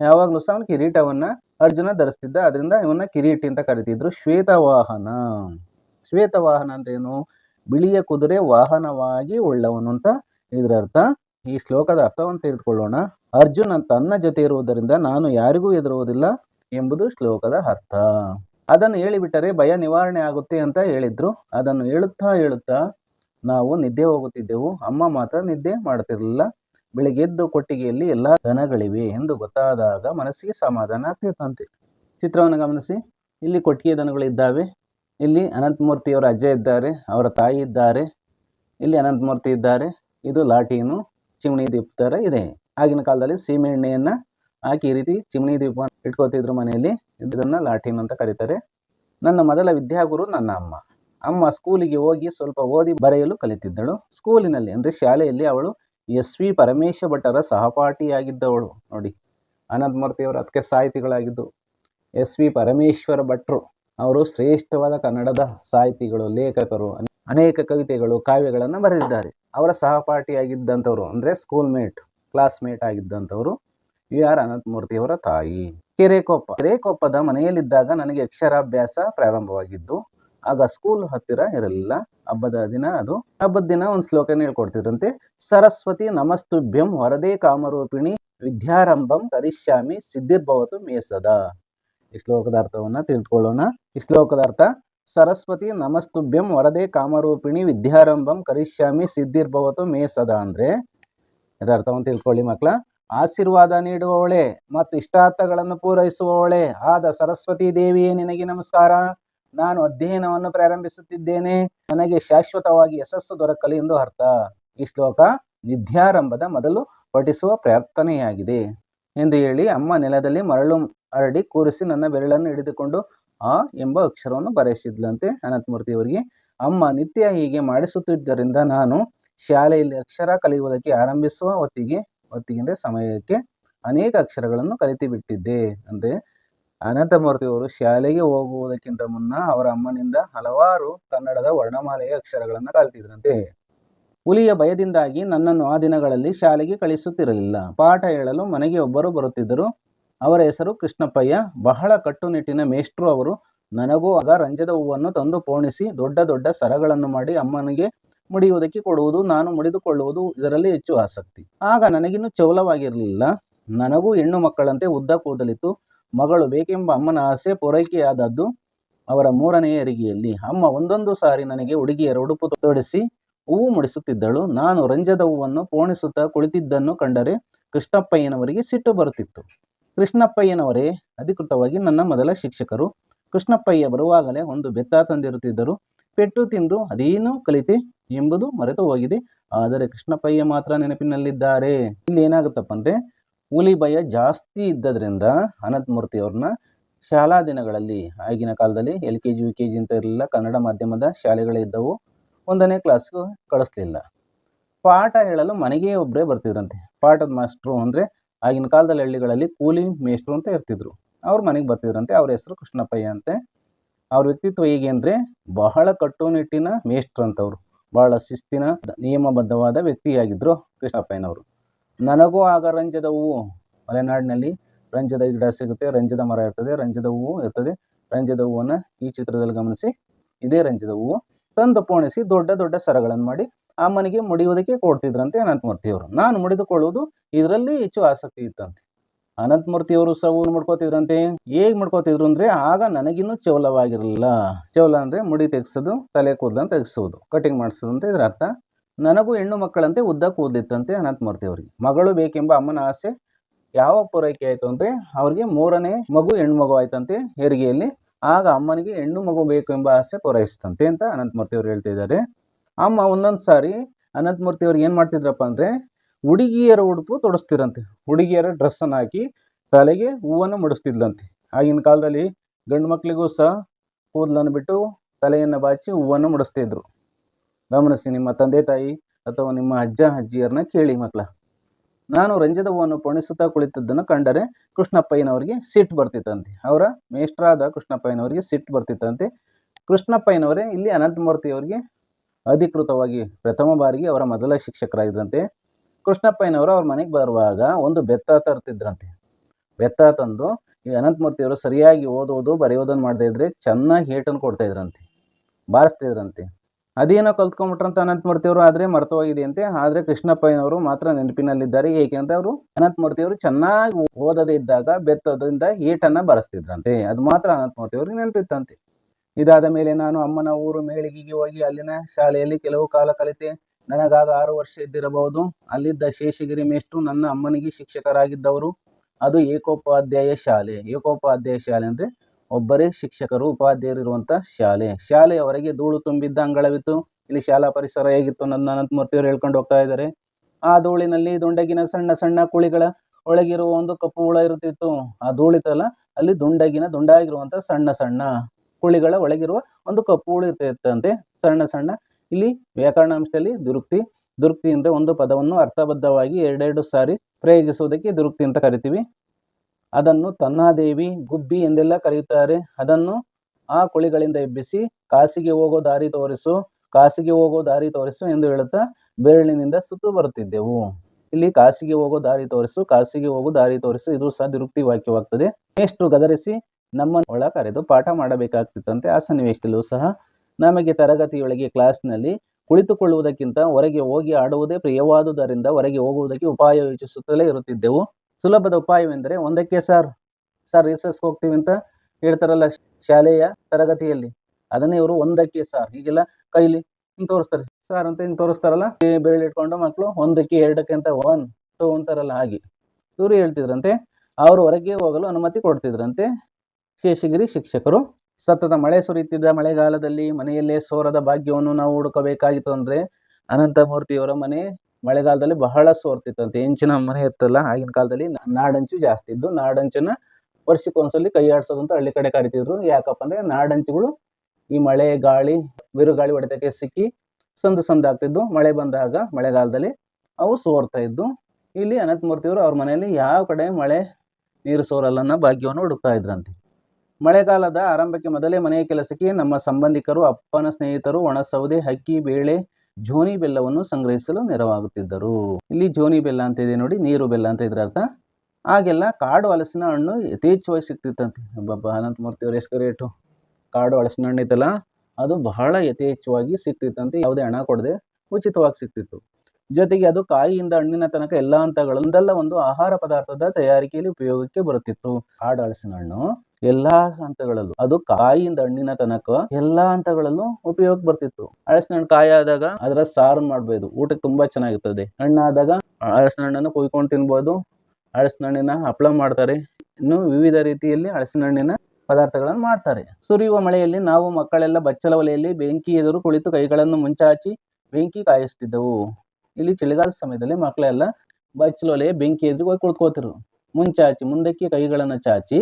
Speaker 1: ಯಾವಾಗಲೂ ಸಹ ಕಿರೀಟವನ್ನ ಅರ್ಜುನ ಧರಿಸ್ತಿದ್ದ. ಅದರಿಂದ ಇವನ್ನ ಕಿರೀಟಿ ಅಂತ ಕರಿತಿದ್ರು. ಶ್ವೇತವಾಹನ. ಶ್ವೇತವಾಹನ ಅಂದ್ರೆ ಏನು? ಬಿಳಿಯ ಕುದುರೆ ವಾಹನವಾಗಿ ಉಳ್ಳವನು ಅಂತ ಇದರ ಅರ್ಥ ಈ ಶ್ಲೋಕದ ಅರ್ಥವನ್ನು ತಿಳಿದುಕೊಳ್ಳೋಣ. ಅರ್ಜುನ ತನ್ನ ಜೊತೆ ಇರುವುದರಿಂದ ನಾನು ಯಾರಿಗೂ ಎದುರುವುದಿಲ್ಲ ಎಂಬುದು ಶ್ಲೋಕದ ಅರ್ಥ. ಅದನ್ನು ಹೇಳಿಬಿಟ್ಟರೆ ಭಯ ನಿವಾರಣೆ ಆಗುತ್ತೆ ಅಂತ ಹೇಳಿದ್ರು. ಅದನ್ನು ಹೇಳುತ್ತಾ ಹೇಳುತ್ತಾ ನಾವು ನಿದ್ದೆ ಹೋಗುತ್ತಿದ್ದೆವು. ಅಮ್ಮ ಮಾತ್ರ ನಿದ್ದೆ ಮಾಡುತ್ತಿರಲಿಲ್ಲ. ಬೆಳಿಗ್ಗೆದ್ದು ಕೊಟ್ಟಿಗೆಯಲ್ಲಿ ಎಲ್ಲ ದನಗಳಿವೆ ಎಂದು ಗೊತ್ತಾದಾಗ ಮನಸ್ಸಿಗೆ ಸಮಾಧಾನ ಆಗ್ತಿತ್ತಂತೆ. ಚಿತ್ರವನ್ನು ಗಮನಿಸಿ. ಇಲ್ಲಿ ಕೊಟ್ಟಿಗೆ ದನಗಳಿದ್ದಾವೆ. ಇಲ್ಲಿ ಅನಂತಮೂರ್ತಿಯವರ ಅಜ್ಜ ಇದ್ದಾರೆ. ಅವರ ತಾಯಿ ಇದ್ದಾರೆ. ಇಲ್ಲಿ ಅನಂತಮೂರ್ತಿ ಇದ್ದಾರೆ. ಇದು ಲಾಠೀನು ಚಿಮಣಿ ದೀಪ ಥರ ಇದೆ. ಆಗಿನ ಕಾಲದಲ್ಲಿ ಸೀಮೆ ಎಣ್ಣೆಯನ್ನು ಹಾಕಿ ಈ ರೀತಿ ಚಿಮಣಿ ದೀಪ ಇಟ್ಕೋತಿದ್ರು ಮನೆಯಲ್ಲಿ. ಇದನ್ನ ಲಾಠಿನ್ ಅಂತ ಕರೀತಾರೆ. ನನ್ನ ಮೊದಲ ವಿದ್ಯಾಗುರು ನನ್ನ ಅಮ್ಮ. ಅಮ್ಮ ಸ್ಕೂಲಿಗೆ ಹೋಗಿ ಸ್ವಲ್ಪ ಓದಿ ಬರೆಯಲು ಕಲಿತಿದ್ದಳು. ಸ್ಕೂಲಿನಲ್ಲಿ ಅಂದರೆ ಶಾಲೆಯಲ್ಲಿ ಅವಳು ಎಸ್ ವಿ ಪರಮೇಶ ಭಟ್ಟರ ಸಹಪಾಠಿಯಾಗಿದ್ದವಳು. ನೋಡಿ ಅನಂತಮೂರ್ತಿಯವರ ಅದಕ್ಕೆ ಸಾಹಿತಿಗಳಾಗಿದ್ದು ಎಸ್ ವಿ ಪರಮೇಶ್ವರ ಭಟ್ರು ಅವರು ಶ್ರೇಷ್ಠವಾದ ಕನ್ನಡದ ಸಾಹಿತಿಗಳು, ಲೇಖಕರು, ಅನೇಕ ಕವಿತೆಗಳು, ಕಾವ್ಯಗಳನ್ನು ಬರೆದಿದ್ದಾರೆ. ಅವರ ಸಹಪಾಠಿಯಾಗಿದ್ದಂಥವ್ರು ಅಂದರೆ ಸ್ಕೂಲ್ ಮೇಟ್ ಕ್ಲಾಸ್ಮೇಟ್ ಆಗಿದ್ದಂಥವರು ವಿ ಆರ್ ಅನಂತಮೂರ್ತಿಯವರ ತಾಯಿ. ಕೆರೆಕೊಪ್ಪ ಕೆರೆಕೊಪ್ಪದ ಮನೆಯಲ್ಲಿದ್ದಾಗ ನನಗೆ ಅಕ್ಷರಾಭ್ಯಾಸ ಪ್ರಾರಂಭವಾಗಿದ್ದು, ಆಗ ಸ್ಕೂಲ್ ಹತ್ತಿರ ಇರಲಿಲ್ಲ. ಹಬ್ಬದ ದಿನ ಅದು. ಹಬ್ಬದ ದಿನ ಒಂದು ಶ್ಲೋಕನ ಹೇಳ್ಕೊಡ್ತಿದ್ರಂತೆ. ಸರಸ್ವತಿ ನಮಸ್ತುಭ್ಯಂ ವರದೇ ಕಾಮರೂಪಿಣಿ ವಿದ್ಯಾರಂಭಂ ಕರಿಷ್ಯಾಮಿ ಸಿದ್ಧಿರ್ಭವತು ಮೇಸದ. ಈ ಶ್ಲೋಕದ ಅರ್ಥವನ್ನ ತಿಳಿದುಕೊಳ್ಳೋಣ ಈ ಶ್ಲೋಕದ ಅರ್ಥ, ಸರಸ್ವತಿ ನಮಸ್ತುಭ್ಯಂ ವರದೇ ಕಾಮರೂಪಿಣಿ ವಿದ್ಯಾರಂಭಂ ಕರಿಷ್ಯಾಮಿ ಸಿದ್ಧಿರ್ಭವತು ಮೇಸದ ಅಂದ್ರೆ ಇದರ ಅರ್ಥವನ್ನು ತಿಳ್ಕೊಳ್ಳಿ ಮಕ್ಕಳ ಆಶೀರ್ವಾದ ನೀಡುವವಳೆ ಮತ್ತು ಇಷ್ಟಾರ್ಥಗಳನ್ನು ಪೂರೈಸುವವಳೆ ಆದ ಸರಸ್ವತಿ ದೇವಿಯೇ ನಿನಗೆ ನಮಸ್ಕಾರ. ನಾನು ಅಧ್ಯಯನವನ್ನು ಪ್ರಾರಂಭಿಸುತ್ತಿದ್ದೇನೆ. ನನಗೆ ಶಾಶ್ವತವಾಗಿ ಯಶಸ್ಸು ದೊರಕಲಿ ಎಂದು ಅರ್ಥ. ಈ ಶ್ಲೋಕ ವಿದ್ಯಾರಂಭದ ಮೊದಲು ಪಠಿಸುವ ಪ್ರಾರ್ಥನೆಯಾಗಿದೆ. ಎಂದು ಹೇಳಿ ಅಮ್ಮ ನೆಲದಲ್ಲಿ ಮರಳು ಹರಡಿ ಕೂರಿಸಿ ನನ್ನ ಬೆರಳನ್ನು ಹಿಡಿದುಕೊಂಡು ಆ ಎಂಬ ಅಕ್ಷರವನ್ನು ಬರೆಸಿದ್ಲಂತೆ ಅನಂತಮೂರ್ತಿಯವರಿಗೆ, ಅಮ್ಮ ನಿತ್ಯ ಹೀಗೆ ಮಾಡಿಸುತ್ತಿದ್ದರಿಂದ ನಾನು ಶಾಲೆಯಲ್ಲಿ ಅಕ್ಷರ ಕಲಿಯುವುದಕ್ಕೆ ಆರಂಭಿಸುವ ಹೊತ್ತಿಗೆ ಹೊತ್ತಿಗೆಂದರೆ ಸಮಯಕ್ಕೆ ಅನೇಕ ಅಕ್ಷರಗಳನ್ನು ಕಲಿತು ಬಿಟ್ಟಿದ್ದೆ ಅಂದರೆ ಅನಂತಮೂರ್ತಿಯವರು ಶಾಲೆಗೆ ಹೋಗುವುದಕ್ಕಿಂತ ಮುನ್ನ ಅವರ ಅಮ್ಮನಿಂದ ಹಲವಾರು ಕನ್ನಡದ ವರ್ಣಮಾಲೆಯ ಅಕ್ಷರಗಳನ್ನು ಕಲಿತಿದ್ರಂತೆ. ಹುಲಿಯ ಭಯದಿಂದಾಗಿ ನನ್ನನ್ನು ಆ ದಿನಗಳಲ್ಲಿ ಶಾಲೆಗೆ ಕಳಿಸುತ್ತಿರಲಿಲ್ಲ. ಪಾಠ ಹೇಳಲು ಮನೆಗೆ ಒಬ್ಬರು ಬರುತ್ತಿದ್ದರು. ಅವರ ಹೆಸರು ಕೃಷ್ಣಪ್ಪಯ್ಯ. ಬಹಳ ಕಟ್ಟುನಿಟ್ಟಿನ ಮೇಷ್ಟ್ರು ಅವರು. ನನಗೂ ಆಗ ರಂಜದ ಹೂವನ್ನು ತಂದು ಪೋಣಿಸಿ ದೊಡ್ಡ ದೊಡ್ಡ ಸರಗಳನ್ನು ಮಾಡಿ ಅಮ್ಮನಿಗೆ ಮುಡಿಯುವುದಕ್ಕೆ ಕೊಡುವುದು, ನಾನು ಮುಡಿದುಕೊಳ್ಳುವುದು ಇದರಲ್ಲಿ ಹೆಚ್ಚು ಆಸಕ್ತಿ. ಆಗ ನನಗಿನ್ನೂ ಚೌಲವಾಗಿರಲಿಲ್ಲ ನನಗೂ ಹೆಣ್ಣು ಮಕ್ಕಳಂತೆ ಉದ್ದ ಕೂದಲಿತ್ತು. ಮಗಳು ಬೇಕೆಂಬ ಅಮ್ಮನ ಆಸೆ ಪೂರೈಕೆಯಾದದ್ದು ಅವರ ಮೂರನೆಯ ಹೆರಿಗೆಯಲ್ಲಿ. ಅಮ್ಮ ಒಂದೊಂದು ಸಾರಿ ನನಗೆ ಹುಡುಗಿಯರ ಉಡುಪು ತೊಡಿಸಿ ಹೂವು ಮುಡಿಸುತ್ತಿದ್ದಳು. ನಾನು ರಂಜದ ಹೂವನ್ನು ಪೋಣಿಸುತ್ತಾ ಕುಳಿತಿದ್ದನ್ನು ಕಂಡರೆ ಕೃಷ್ಣಪ್ಪಯ್ಯನವರಿಗೆ ಸಿಟ್ಟು ಬರುತ್ತಿತ್ತು. ಕೃಷ್ಣಪ್ಪಯ್ಯನವರೇ, ಅಧಿಕೃತವಾಗಿ ನನ್ನ ಮೊದಲ ಶಿಕ್ಷಕರು. ಕೃಷ್ಣಪ್ಪಯ್ಯ ಬರುವಾಗಲೇ ಒಂದು ಬೆತ್ತ ತಂದಿರುತ್ತಿದ್ದರು. ಪೆಟ್ಟು ತಿಂದು ಅದೇನು ಕಲಿತೆ ಎಂಬುದು ಮರೆತು ಹೋಗಿದೆ. ಆದರೆ ಕೃಷ್ಣಪ್ಪಯ್ಯ ಮಾತ್ರ ನೆನಪಿನಲ್ಲಿದ್ದಾರೆ. ಇಲ್ಲಿ ಏನಾಗುತ್ತಪ್ಪ ಅಂದ್ರೆ ಹುಲಿ ಭಯ ಜಾಸ್ತಿ ಇದ್ದದ್ರಿಂದ ಅನಂತಮೂರ್ತಿ ಅವ್ರನ್ನ ಶಾಲಾ ದಿನಗಳಲ್ಲಿ, ಆಗಿನ ಕಾಲದಲ್ಲಿ L K G, U K G ಅಂತ ಇರಲಿಲ್ಲ, ಕನ್ನಡ ಮಾಧ್ಯಮದ ಶಾಲೆಗಳಿದ್ದವು ಒಂದನೇ ಕ್ಲಾಸ್ಗೂ ಕಳಿಸ್ಲಿಲ್ಲ. ಪಾಠ ಹೇಳಲು ಮನೆಗೆ ಒಬ್ಬರೇ ಬರ್ತಿದ್ರಂತೆ. ಪಾಠದ ಮಾಸ್ಟ್ರು ಅಂದರೆ ಆಗಿನ ಕಾಲದಲ್ಲಿ ಹಳ್ಳಿಗಳಲ್ಲಿ ಕೂಲಿ ಮೇಷ್ಟ್ರು ಅಂತ ಇರ್ತಿದ್ರು. ಅವ್ರು ಮನೆಗೆ ಬರ್ತಿದ್ರಂತೆ, ಅವ್ರ ಹೆಸರು ಕೃಷ್ಣಪ್ಪಯ್ಯ ಅಂತೆ. ಅವ್ರ ವ್ಯಕ್ತಿತ್ವ ಅಂದರೆ ಬಹಳ ಕಟ್ಟುನಿಟ್ಟಿನ ಅಂತವ್ರು. ಬಹಳ ಶಿಸ್ತಿನ, ನಿಯಮಬದ್ಧವಾದ ವ್ಯಕ್ತಿಯಾಗಿದ್ದರು ಕೃಷ್ಣಪ್ಪಯ್ಯನವರು ನನಗೂ ಆಗ ರಂಜದ ಹೂವು, ಮಲೆನಾಡಿನಲ್ಲಿ ರಂಜದ ಗಿಡ ಸಿಗುತ್ತೆ, ರಂಜದ ಮರ ಇರ್ತದೆ, ರಂಜದ ಹೂವು ಇರ್ತದೆ. ರಂಜದ ಹೂವನ್ನು ಈ ಚಿತ್ರದಲ್ಲಿ ಗಮನಿಸಿ. ಇದೇ ರಂಜದ ಹೂವು. ತಂದು ಪೋಣಿಸಿ ದೊಡ್ಡ ದೊಡ್ಡ ಸರಗಳನ್ನು ಮಾಡಿ ಆ ಮನೆಗೆ ಮುಡಿಯುವುದಕ್ಕೆ ಕೊಡ್ತಿದ್ರಂತೆ ಅನಂತಮೂರ್ತಿಯವರು. ನಾನು ಮುಡಿದುಕೊಳ್ಳುವುದು ಇದರಲ್ಲಿ ಹೆಚ್ಚು ಆಸಕ್ತಿ ಇತ್ತಂತೆ. ಅನಂತಮೂರ್ತಿಯವರು ಸಹ ಮಾಡ್ಕೋತಿದ್ರಂತೆ. ಹೇಗೆ ಮಾಡ್ಕೋತಿದ್ರು ಅಂದರೆ ಆಗ ನನಗಿನ್ನೂ ಚೌಲವಾಗಿರಲಿಲ್ಲ. ಚೌಲ ಅಂದ್ರೆ ಮುಡಿ ತೆಗೆಸೋದು, ತಲೆ ಕೂದಲನ್ನು ತೆಗೆಸೋದು, ಕಟಿಂಗ್ ಮಾಡಿಸೋದು ಅಂತ ಇದರ ಅರ್ಥ. ನನಗೂ ಹೆಣ್ಣು ಮಕ್ಕಳಂತೆ ಉದ್ದ ಕೂದಲಿತ್ತಂತೆ ಅನಂತಮೂರ್ತಿ ಅವರಿಗೆ. ಮಗಳು ಬೇಕೆಂಬ ಅಮ್ಮನ ಆಸೆ ಯಾವಾಗ ಪೂರೈಕೆ ಆಯಿತು ಅಂದರೆ ಅವ್ರಿಗೆ ಮೂರನೇ ಮಗು ಹೆಣ್ಣು ಮಗು ಆಯ್ತಂತೆ ಹೆರಿಗೆಯಲ್ಲಿ. ಆಗ ಅಮ್ಮನಿಗೆ ಹೆಣ್ಣು ಮಗು ಬೇಕು ಎಂಬ ಆಸೆ ಪೂರೈಸ್ತಂತೆ ಅಂತ ಅನಂತಮೂರ್ತಿ ಅವರು ಹೇಳ್ತಾ ಇದ್ದಾರೆ ಅಮ್ಮ ಒಂದೊಂದು ಸಾರಿ ಅನಂತಮೂರ್ತಿ ಅವ್ರಿಗೆ ಏನು ಮಾಡ್ತಿದ್ರಪ್ಪ ಅಂದರೆ ಹುಡುಗಿಯರ ಉಡುಪು ತೊಡಸ್ತಿರಂತೆ ಹುಡುಗಿಯರ ಡ್ರೆಸ್ಸನ್ನು ಹಾಕಿ ತಲೆಗೆ ಹೂವನ್ನು ಮುಡಿಸ್ತಿದ್ಲಂತೆ. ಆಗಿನ ಕಾಲದಲ್ಲಿ ಗಂಡು ಮಕ್ಕಳಿಗೂ ಸಹ ಕೂದಲನ್ನು ಬಿಟ್ಟು ತಲೆಯನ್ನು ಬಾಚಿ ಹೂವನ್ನು ಮುಡಿಸ್ತಿದ್ರು. ಗಮನಿಸಿ ನಿಮ್ಮ ತಂದೆ ತಾಯಿ ಅಥವಾ ನಿಮ್ಮ ಅಜ್ಜ, ಅಜ್ಜಿಯರನ್ನ ಕೇಳಿ ಮಕ್ಕಳ. ನಾನು ರಂಜದ ಹೂವನ್ನು ಪೊಣಿಸುತ್ತಾ ಕುಳಿತದ್ದನ್ನು ಕಂಡರೆ ಕೃಷ್ಣಪ್ಪಯ್ಯನವರಿಗೆ ಸಿಟ್ಟು ಬರ್ತಿತ್ತಂತೆ. ಅವರ ಮೇಷ್ಟ್ರಾದ ಕೃಷ್ಣಪ್ಪಯ್ಯನವರಿಗೆ ಸಿಟ್ಟು ಬರ್ತಿತ್ತಂತೆ. ಕೃಷ್ಣಪ್ಪಯ್ಯನವರೇ ಇಲ್ಲಿ ಅನಂತಮೂರ್ತಿಯವರಿಗೆ ಅಧಿಕೃತವಾಗಿ ಪ್ರಥಮ ಬಾರಿಗೆ ಅವರ ಮೊದಲ ಶಿಕ್ಷಕರಾಗಿದ್ದಂತೆ ಕೃಷ್ಣಪ್ಪಯ್ಯನವರು ಅವ್ರ ಮನೆಗೆ ಬರುವಾಗ ಒಂದು ಬೆತ್ತ ತರ್ತಿದ್ರಂತೆ. ಬೆತ್ತ ತಂದು ಈ ಅನಂತಮೂರ್ತಿಯವರು ಸರಿಯಾಗಿ ಓದೋದು ಬರೆಯೋದನ್ನು ಮಾಡದೇ ಇದ್ರೆ ಚೆನ್ನಾಗಿ ಹೇಟನ್ನು ಕೊಡ್ತಾ ಇದ್ರಂತೆ. ಬಾರಿಸ್ತಿದ್ರಂತೆ ಅದೇನೋ ಕಲ್ತ್ಕೊಂಡ್ಬಿಟ್ರಂತ ಅನಂತಮೂರ್ತಿಯವರು ಆದರೆ ಮರ್ತೋಗಿದೆಯಂತೆ. ಆದರೆ ಕೃಷ್ಣಪ್ಪಯ್ಯನವರು ಮಾತ್ರ ನೆನಪಿನಲ್ಲಿದ್ದಾರೆ. ಏಕೆಂದರೆ ಅವರು ಅನಂತಮೂರ್ತಿಯವರು ಚೆನ್ನಾಗಿ ಓದದೇ ಇದ್ದಾಗ ಬೆತ್ತದಿಂದ ಏಟನ್ನು ಬಾರಿಸ್ತಿದ್ರಂತೆ. ಅದು ಮಾತ್ರ ಅನಂತಮೂರ್ತಿಯವ್ರಿಗೆ ನೆನಪಿತ್ತಂತೆ. ಇದಾದ ಮೇಲೆ ನಾನು ಅಮ್ಮನ ಊರು, ಮೇಳಿಗೆಗೆ ಹೋಗಿ ಅಲ್ಲಿನ ಶಾಲೆಯಲ್ಲಿ ಕೆಲವು ಕಾಲ ಕಲಿತೆ. ನನಗಾಗ ಆರು ವರ್ಷ ಇದ್ದಿರಬಹುದು. ಅಲ್ಲಿದ್ದ ಶೇಷಗಿರಿ ಮೇಷ್ಟ್ರು ನನ್ನ ಅಮ್ಮನಿಗೆ ಶಿಕ್ಷಕರಾಗಿದ್ದವರು. ಅದು ಏಕೋಪಾಧ್ಯಾಯ ಶಾಲೆ. ಏಕೋಪಾಧ್ಯಾಯ ಶಾಲೆ ಅಂದರೆ ಒಬ್ಬರೇ ಶಿಕ್ಷಕರು ಉಪಾಧ್ಯಾಯರಿರುವಂಥ ಶಾಲೆ. ಶಾಲೆಯ ಹೊರಗೆ ಧೂಳು ತುಂಬಿದ್ದ ಅಂಗಳವಿತ್ತು. ಇಲ್ಲಿ ಶಾಲಾ ಪರಿಸರ ಹೇಗಿತ್ತು ನನ್ನ ಅನಂತಮೂರ್ತಿಯವರು ಹೇಳ್ಕೊಂಡು ಹೋಗ್ತಾ ಇದ್ದಾರೆ. ಆ ಧೂಳಿನಲ್ಲಿ ದುಂಡಗಿನ ಸಣ್ಣ ಸಣ್ಣ ಕುಳಿಗಳ ಒಳಗಿರುವ ಒಂದು ಕಪ್ಪು ಹುಳ ಇರುತ್ತಿತ್ತು. ಆ ಧೂಳಿತಲ್ಲ ಅಲ್ಲಿ ದುಂಡಗಿನ ದುಂಡಾಗಿರುವಂಥ ಸಣ್ಣ ಸಣ್ಣ ಕುಳಿಗಳ ಒಳಗಿರುವ ಒಂದು ಕಪ್ಪು ಹುಳು ಇರ್ತಿತ್ತಂತೆ ಸಣ್ಣ ಸಣ್ಣ ಇಲ್ಲಿ ವ್ಯಾಕರಣಾಂಶದಲ್ಲಿ ದುರುಕ್ತಿ. ದುರುಕ್ತಿ ಅಂದರೆ ಒಂದು ಪದವನ್ನು ಅರ್ಥಬದ್ಧವಾಗಿ ಎರಡೆರಡು ಸಾರಿ ಪ್ರಯೋಗಿಸುವುದಕ್ಕೆ ದುರುಕ್ತಿ ಅಂತ ಕರಿತೀವಿ. ಅದನ್ನು ತನ್ನಾದೇವಿ, ಗುಬ್ಬಿ ಎಂದೆಲ್ಲ ಕರೆಯುತ್ತಾರೆ. ಅದನ್ನು ಆ ಕುಳಿಗಳಿಂದ ಎಬ್ಬಿಸಿ ಕಾಸಿಗೆ ಹೋಗೋ ದಾರಿ ತೋರಿಸು, ಕಾಸಿಗೆ ಹೋಗೋ ದಾರಿ ತೋರಿಸು ಎಂದು ಹೇಳುತ್ತಾ ಬೆರಳಿನಿಂದ ಸುತ್ತು ಬರುತ್ತಿದ್ದೆವು. ಇಲ್ಲಿ ಕಾಸಿಗೆ ಹೋಗೋ ದಾರಿ ತೋರಿಸು, ಕಾಸಿಗೆ ಹೋಗೋ ದಾರಿ ತೋರಿಸು, ಇದು ಸಹ ದುರುಕ್ತಿ ವಾಕ್ಯವಾಗ್ತದೆ. ಎಷ್ಟು ಗದರಿಸಿ ನಮ್ಮನ್ನು ಒಳ ಕರೆದು ಪಾಠ ಮಾಡಬೇಕಾಗ್ತಿತ್ತಂತೆ. ಆ ಸನ್ನಿವೇಶದಲ್ಲೂ ಸಹ ನಮಗೆ ತರಗತಿಯೊಳಗೆ ಕ್ಲಾಸ್ನಲ್ಲಿ ಕುಳಿತುಕೊಳ್ಳುವುದಕ್ಕಿಂತ ಹೊರಗೆ ಹೋಗಿ ಆಡುವುದೇ ಪ್ರಿಯವಾದುದರಿಂದ ಹೊರಗೆ ಹೋಗುವುದಕ್ಕೆ ಉಪಾಯ ಯೋಚಿಸುತ್ತಲೇ ಇರುತ್ತಿದ್ದೆವು. ಸುಲಭದ ಉಪಾಯವೆಂದರೆ ಒಂದಕ್ಕೆ ಸರ್ ಸರ್ ರಿಸರ್ಸ್ಗೆ ಹೋಗ್ತೀವಿ ಅಂತ ಹೇಳ್ತಾರಲ್ಲ ಶಾಲೆಯ ತರಗತಿಯಲ್ಲಿ. ಅದನ್ನೇ ಇವರು ಒಂದಕ್ಕೆ ಸರ್ ಈಗೆಲ್ಲ ಕೈಲಿ ಹಿಂಗೆ ತೋರಿಸ್ತಾರೆ ಸರ್ ಅಂತ ಹಿಂಗೆ ತೋರಿಸ್ತಾರಲ್ಲ ಬೆರಳು ಇಟ್ಕೊಂಡು ಮಕ್ಕಳು ಒಂದಕ್ಕೆ, ಎರಡಕ್ಕೆ ಅಂತ ಒನ್, ಟೂ ಅಂತಾರಲ್ಲ ಹಾಗೆ. ಇವರು ಹೇಳ್ತಿದ್ರಂತೆ, ಅವರು ಹೊರಗೆ ಹೋಗಲು ಅನುಮತಿ ಕೊಡ್ತಿದ್ರಂತೆ. ಶೇಷಗಿರಿ ಶಿಕ್ಷಕರು ಸತತ ಮಳೆ ಸುರಿಯುತ್ತಿದ್ದ ಮಳೆಗಾಲದಲ್ಲಿ ಮನೆಯಲ್ಲೇ ಸೋರದ ಭಾಗ್ಯವನ್ನು ನಾವು ಹುಡುಕಬೇಕಾಗಿತ್ತು ಅಂದರೆ ಅನಂತಮೂರ್ತಿಯವರ ಮನೆ ಮಳೆಗಾಲದಲ್ಲಿ ಬಹಳ ಸೋರ್ತಿತ್ತಂತೆ. ಹೆಂಚಿನ ಮನೆ ಇತ್ತಲ್ಲ, ಆಗಿನ ಕಾಲದಲ್ಲಿ ನಾಡಂಚು ಜಾಸ್ತಿ ಇದ್ದು ನಾಡಂಚನ್ನ ವರ್ಷಕ್ಕೊಂದ್ಸಲಿ ಕೈ ಆಡ್ಸೋದಂತ ಹಳ್ಳಿ ಕಡೆ ಕರಿತಿದ್ರು. ಯಾಕಪ್ಪ ಅಂದರೆ ನಾಡಂಚುಗಳು ಈ ಮಳೆ, ಗಾಳಿ, ಬಿರುಗಾಳಿ ಹೊಡೆತಕ್ಕೆ ಸಿಕ್ಕಿ ಸಂದು ಸಂದಾಗ್ತಿದ್ದು. ಮಳೆ ಬಂದಾಗ ಮಳೆಗಾಲದಲ್ಲಿ ಅವು ಸೋರ್ತಾ ಇದ್ದು, ಇಲ್ಲಿ ಅನಂತಮೂರ್ತಿಯವರು ಅವ್ರ ಮನೆಯಲ್ಲಿ ಯಾವ ಕಡೆ ಮಳೆ ನೀರು ಸೋರಲ್ಲ ಅನ್ನೋ ಭಾಗ್ಯವನ್ನು ಹುಡುಕ್ತಾ ಇದ್ರಂತೆ. ಮಳೆಗಾಲದ ಆರಂಭಕ್ಕೆ ಮೊದಲೇ ಮನೆಯ ಕೆಲಸಕ್ಕೆ ನಮ್ಮ ಸಂಬಂಧಿಕರು, ಅಪ್ಪನ ಸ್ನೇಹಿತರು, ಒಣ ಸೌದೆ, ಅಕ್ಕಿ, ಬೇಳೆ, ಜೋನಿ ಬೆಲ್ಲವನ್ನು ಸಂಗ್ರಹಿಸಲು ನೆರವಾಗುತ್ತಿದ್ದರು. ಇಲ್ಲಿ ಜೋನಿ ಬೆಲ್ಲ ಅಂತ ಇದೆ ನೋಡಿ, ನೀರು ಬೆಲ್ಲ ಅಂತ ಇದ್ರ ಅರ್ಥ. ಆಗೆಲ್ಲ ಕಾಡು ಹಲಸಿನ ಹಣ್ಣು ಯಥೇಚ್ಛವಾಗಿ ಸಿಗ್ತಿತ್ತಂತೆ. ಬಾಬಾ ಅನಂತಮೂರ್ತಿ ಎಷ್ಟು ರೇಟು? ಕಾಡು ಹಲಸಿನ ಹಣ್ಣು ಇತ್ತಲ್ಲ ಅದು ಬಹಳ ಯಥೇಚ್ಛವಾಗಿ ಸಿಗ್ತಿತ್ತಂತೆ. ಯಾವುದೇ ಹಣ ಕೊಡದೆ ಉಚಿತವಾಗಿ ಸಿಗ್ತಿತ್ತು. ಜೊತೆಗೆ ಅದು ಕಾಯಿಯಿಂದ ಹಣ್ಣಿನ ತನಕ ಎಲ್ಲ ಹಂತಗಳೊಂದಲ್ಲ ಒಂದು ಆಹಾರ ಪದಾರ್ಥದ ತಯಾರಿಕೆಯಲ್ಲಿ ಉಪಯೋಗಕ್ಕೆ ಬರುತ್ತಿತ್ತು. ಕಾಡು ಹಲಸಿನ ಹಣ್ಣು ಎಲ್ಲಾ ಹಂತಗಳಲ್ಲೂ. ಅದು ಕಾಯಿಯಿಂದ ಹಣ್ಣಿನ ತನಕ ಎಲ್ಲಾ ಹಂತಗಳಲ್ಲೂ ಉಪಯೋಗ ಬರ್ತಿತ್ತು. ಹಳಸಿನ ಹಣ್ಣು ಕಾಯಿ ಅದರ ಸಾರು ಮಾಡಬಹುದು ಊಟಕ್ಕೆ ತುಂಬಾ ಚೆನ್ನಾಗಿರ್ತದೆ. ಹಣ್ಣಾದಾಗ ಹಳಸಿನ ಹಣ್ಣನ್ನು ಕುಯ್ಕೊಂಡು ತಿನ್ಬೋದು. ಹಳಸಿನ ಹಣ್ಣಿನ ಹಪ್ಪಳ ಮಾಡ್ತಾರೆ. ಇನ್ನು ವಿವಿಧ ರೀತಿಯಲ್ಲಿ ಹಳಸಿನ ಹಣ್ಣಿನ ಪದಾರ್ಥಗಳನ್ನು ಮಾಡ್ತಾರೆ. ಸುರಿಯುವ ಮಳೆಯಲ್ಲಿ ನಾವು ಮಕ್ಕಳೆಲ್ಲ ಬಚ್ಚಲ ಒಲೆಯಲ್ಲಿ ಬೆಂಕಿ ಎದುರು ಕುಳಿತು ಕೈಗಳನ್ನು ಮುಂಚಾಚಿ ಬೆಂಕಿ ಕಾಯಿಸ್ತಿದ್ದೆವು ಇಲ್ಲಿ ಚಳಿಗಾಲದ ಸಮಯದಲ್ಲಿ ಮಕ್ಕಳೆಲ್ಲ ಬಚ್ಚಲ ಒಲೆಯ ಬೆಂಕಿ ಎದುರು ಹೋಗಿ ಕುಳಿತುಕೋತಿರು ಮುಂಚಾಚಿ, ಮುಂದಕ್ಕೆ ಕೈಗಳನ್ನು ಚಾಚಿ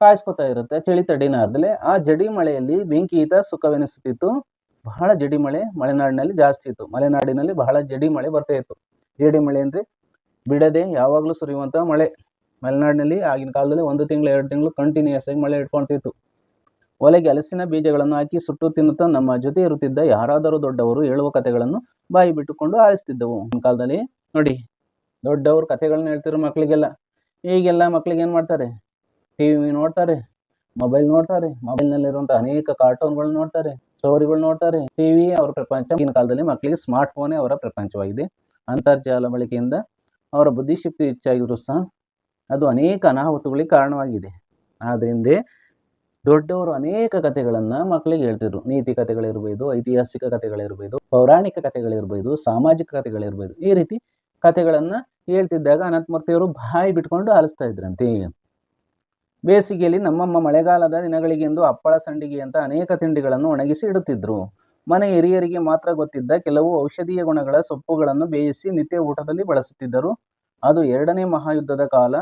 Speaker 1: ಕಾಯಿಸ್ಕೊತಾ ಇರುತ್ತೆ ಚಳಿ ತಡಿನಾರ್ದಲೆ ಆ ಜಡಿ ಮಳೆಯಲ್ಲಿ ಬೆಂಕಿ ಈತ ಸುಖವೆನಿಸುತ್ತಿತ್ತು. ಬಹಳ ಜಡಿ ಮಳೆ ಮಲೆನಾಡಿನಲ್ಲಿ ಜಾಸ್ತಿ ಇತ್ತು. ಮಲೆನಾಡಿನಲ್ಲಿ ಬಹಳ ಜಡಿ ಮಳೆ ಬರ್ತಾ ಇತ್ತು. ಜಡಿ ಮಳೆ ಅಂದರೆ ಬಿಡದೆ ಯಾವಾಗಲೂ ಸುರಿಯುವಂಥ ಮಳೆ. ಮಲೆನಾಡಿನಲ್ಲಿ ಆಗಿನ ಕಾಲದಲ್ಲಿ ಒಂದು ತಿಂಗಳು, ಎರಡು ತಿಂಗಳು ಕಂಟಿನ್ಯೂಸ್ ಆಗಿ ಮಳೆ ಇಟ್ಕೊಳ್ತಿತ್ತು. ಒಲೆಗೆ ಅಲಸಿನ ಬೀಜಗಳನ್ನು ಹಾಕಿ ಸುಟ್ಟು ತಿನ್ನುತ್ತಾ ನಮ್ಮ ಜೊತೆ ಇರುತ್ತಿದ್ದ ಯಾರಾದರೂ ದೊಡ್ಡವರು ಹೇಳುವ ಕಥೆಗಳನ್ನು ಬಾಯಿ ಬಿಟ್ಟುಕೊಂಡು ಆಲಿಸ್ತಿದ್ದವು. ಆ ಕಾಲದಲ್ಲಿ ನೋಡಿ, ದೊಡ್ಡವರು ಕಥೆಗಳನ್ನ ಹೇಳ್ತಿರೋ ಮಕ್ಕಳಿಗೆಲ್ಲ ಈಗೆಲ್ಲ ಮಕ್ಕಳಿಗೆ ಏನು ಮಾಡ್ತಾರೆ? ಟಿ ವಿ ನೋಡ್ತಾರೆ ಮೊಬೈಲ್ ನೋಡ್ತಾರೆ ಮೊಬೈಲ್ನಲ್ಲಿರುವಂಥ ಅನೇಕ ಕಾರ್ಟೂನ್ಗಳು ನೋಡ್ತಾರೆ ಸ್ಟೋರಿಗಳು ನೋಡ್ತಾರೆ. ಟಿವಿ ಅವರ ಪ್ರಪಂಚ ಈಗಿನ ಕಾಲದಲ್ಲಿ ಮಕ್ಕಳಿಗೆ ಸ್ಮಾರ್ಟ್ ಫೋನೇ ಅವರ ಪ್ರಪಂಚವಾಗಿದೆ. ಅಂತರ್ಜಾಲ ಬಳಕೆಯಿಂದ ಅವರ ಬುದ್ಧಿಶಕ್ತಿ ಹೆಚ್ಚಾಗಿದ್ರು ಸಹ ಅದು ಅನೇಕ ಅನಾಹುತಗಳಿಗೆ ಕಾರಣವಾಗಿದೆ. ಆದ್ದರಿಂದ ದೊಡ್ಡವರು ಅನೇಕ ಕಥೆಗಳನ್ನು ಮಕ್ಕಳಿಗೆ ಹೇಳ್ತಿದ್ರು. ನೀತಿ ಕಥೆಗಳಿರ್ಬೋದು, ಐತಿಹಾಸಿಕ ಕಥೆಗಳಿರ್ಬೋದು, ಪೌರಾಣಿಕ ಕಥೆಗಳಿರ್ಬೋದು, ಸಾಮಾಜಿಕ ಕಥೆಗಳಿರ್ಬೋದು. ಈ ರೀತಿ ಕಥೆಗಳನ್ನು ಹೇಳ್ತಿದ್ದಾಗ ಅನಂತಮೂರ್ತಿಯವರು ಬಾಯಿ ಬಿಟ್ಕೊಂಡು ಆಲಿಸ್ತಾ ಇದ್ರಂತೆ. ಬೇಸಿಗೆಯಲ್ಲಿ ನಮ್ಮಮ್ಮ ಮಳೆಗಾಲದ ದಿನಗಳಿಗೆಂದು ಹಪ್ಪಳ ಸಂಡಿಗೆ ಅಂತ ಅನೇಕ ತಿಂಡಿಗಳನ್ನು ಒಣಗಿಸಿ ಇಡುತ್ತಿದ್ರು. ಮನೆ ಹಿರಿಯರಿಗೆ ಮಾತ್ರ ಗೊತ್ತಿದ್ದ ಕೆಲವು ಔಷಧೀಯ ಗುಣಗಳ ಸೊಪ್ಪುಗಳನ್ನು ಬೇಯಿಸಿ ನಿತ್ಯ ಊಟದಲ್ಲಿ ಬಳಸುತ್ತಿದ್ದರು. ಅದು ಎರಡನೇ ಮಹಾಯುದ್ಧದ ಕಾಲ.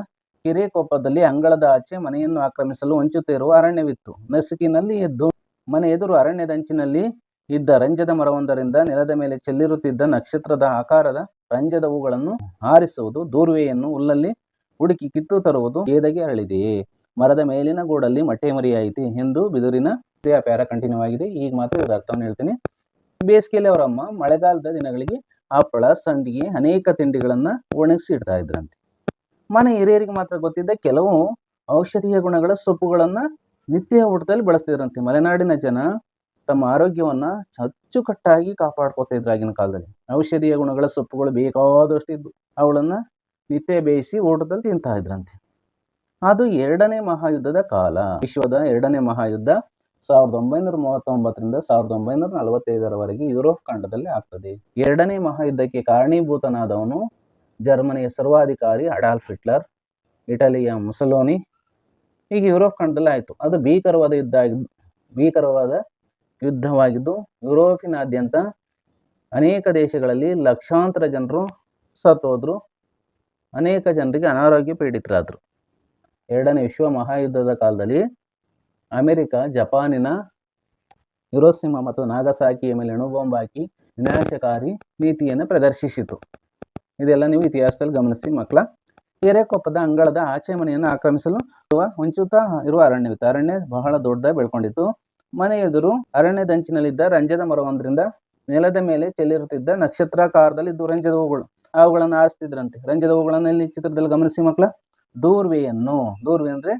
Speaker 1: ಕಿರೇಕೋಪದಲ್ಲಿ ಅಂಗಳದ ಆಚೆ ಮನೆಯನ್ನು ಆಕ್ರಮಿಸಲು ಹೊಂಚುತ್ತಿರುವ ಅರಣ್ಯವಿತ್ತು. ನಸುಕಿನಲ್ಲಿ ಎದ್ದು ಮನೆ ಎದುರು ಅರಣ್ಯದಂಚಿನಲ್ಲಿ ಇದ್ದ ರಂಜದ ಮರವೊಂದರಿಂದ ನೆಲದ ಮೇಲೆ ಚೆಲ್ಲಿರುತ್ತಿದ್ದ ನಕ್ಷತ್ರದ ಆಕಾರದ ರಂಜದ ಹೂಗಳನ್ನು ಹಾರಿಸುವುದು, ದೂರ್ವೆಯನ್ನು ಹುಲ್ಲಲ್ಲಿ ಹುಡುಕಿ ಕಿತ್ತು ತರುವುದು ಏದಗೆ ಅರಳಿದೆಯೇ? ಮರದ ಮೇಲಿನ ಗೂಡಲ್ಲಿ ಮೊಟ್ಟೆ ಮರಿಯಾಯಿತು. ಎಂದು ಬಿದುರಿನ ಪ್ಯಾರ ಕಂಟಿನ್ಯೂ ಆಗಿದೆ ಈಗ ಮಾತ್ರ ಇದರ ಅರ್ಥವನ್ನು ಹೇಳ್ತೀನಿ. ಬೇಸಿಗೆಯಲ್ಲಿ ಅವರಮ್ಮ ಮಳೆಗಾಲದ ದಿನಗಳಿಗೆ ಹಪ್ಪಳ, ಸಂಡಿಗೆ, ಅನೇಕ ತಿಂಡಿಗಳನ್ನು ಒಣಗಿಸಿ ಇಡ್ತಾ ಇದ್ರಂತೆ. ಮನೆ ಹಿರಿಯರಿಗೆ ಮಾತ್ರ ಗೊತ್ತಿದ್ದ ಕೆಲವು ಔಷಧೀಯ ಗುಣಗಳ ಸೊಪ್ಪುಗಳನ್ನು ನಿತ್ಯ ಊಟದಲ್ಲಿ ಬಳಸ್ತಿದ್ರಂತೆ. ಮಲೆನಾಡಿನ ಜನ ತಮ್ಮ ಆರೋಗ್ಯವನ್ನ ಅಚ್ಚುಕಟ್ಟಾಗಿ ಕಾಪಾಡ್ಕೋತಾ ಇದ್ರು ಆಗಿನ ಕಾಲದಲ್ಲಿ. ಔಷಧೀಯ ಗುಣಗಳ ಸೊಪ್ಪುಗಳು ಬೇಕಾದಷ್ಟು ಇದ್ವು ಅವುಗಳನ್ನ ನಿತ್ಯ ಬೇಯಿಸಿ ಊಟದಲ್ಲಿ ತಿಂತಾ ಇದ್ರಂತೆ. ಅದು ಎರಡನೇ ಮಹಾಯುದ್ಧದ ಕಾಲ. ವಿಶ್ವದ ಎರಡನೇ ಮಹಾಯುದ್ಧ ಸಾವಿರದ ಒಂಬೈನೂರ ಮೂವತ್ತೊಂಬತ್ತರಿಂದ ಸಾವಿರದ ಒಂಬೈನೂರ ನಲವತ್ತೈದರವರೆಗೆ ಯುರೋಪ್ ಖಂಡದಲ್ಲಿ ಆಗ್ತದೆ. ಎರಡನೇ ಮಹಾಯುದ್ಧಕ್ಕೆ ಕಾರಣೀಭೂತನಾದವನು ಜರ್ಮನಿಯ ಸರ್ವಾಧಿಕಾರಿ ಅಡಾಲ್ಫ್ ಹಿಟ್ಲರ್, ಇಟಲಿಯ ಮುಸಲೋನಿ ಈಗ ಯುರೋಪ್ ಖಂಡದಲ್ಲಿ ಆಯಿತು. ಅದು ಭೀಕರವಾದ ಯುದ್ಧ ಆಗಿದ್ದು, ಭೀಕರವಾದ ಯುದ್ಧವಾಗಿದ್ದು, ಯುರೋಪಿನಾದ್ಯಂತ ಅನೇಕ ದೇಶಗಳಲ್ಲಿ ಲಕ್ಷಾಂತರ ಜನರು ಸತ್ತೋದ್ರು. ಅನೇಕ ಜನರಿಗೆ ಅನಾರೋಗ್ಯ ಪೀಡಿತರಾದರು. ಎರಡನೇ ವಿಶ್ವ ಮಹಾಯುದ್ಧದ ಕಾಲದಲ್ಲಿ ಅಮೆರಿಕ, ಜಪಾನಿನ ಹಿರೋಸಿಮಾ ಮತ್ತು ನಾಗಸಾಕಿಯ ಮೇಲೆ ಅಣುಬಾಂಬ್ ಹಾಕಿ ವಿನಾಶಕಾರಿ ನೀತಿಯನ್ನು ಪ್ರದರ್ಶಿಸಿತು. ಇದೆಲ್ಲ ನೀವು ಇತಿಹಾಸದಲ್ಲಿ ಗಮನಿಸಿ ಮಕ್ಕಳ. ಹಿರೇಕೊಪ್ಪದ ಅಂಗಳದ ಆಚೆ ಮನೆಯನ್ನು ಆಕ್ರಮಿಸಲು ಅಥವಾ ಹೊಂಚುತ್ತಾ ಇರುವ ಅರಣ್ಯವಿತ್ತು. ಅರಣ್ಯ ಬಹಳ ದೊಡ್ಡದಾಗಿ ಬೆಳ್ಕೊಂಡಿತ್ತು. ಮನೆ ಎದುರು ಅರಣ್ಯದಂಚಿನಲ್ಲಿದ್ದ ರಂಜದ ಮರವೊಂದರಿಂದ ನೆಲದ ಮೇಲೆ ಚೆಲ್ಲಿರುತ್ತಿದ್ದ ನಕ್ಷತ್ರಾಕಾರದಲ್ಲಿ ಇದ್ದು ರಂಜದ ಹೂಗಳು. ಅವುಗಳನ್ನು ಆರಿಸ್ತಿದ್ರಂತೆ. ರಂಜದ ಹೂಗಳನ್ನು ಇಲ್ಲಿ ಚಿತ್ರದಲ್ಲಿ ಗಮನಿಸಿ ಮಕ್ಕಳ? ದೂರ್ವೆಯನ್ನು, ದೂರ್ವೆ ಅಂದ್ರೆ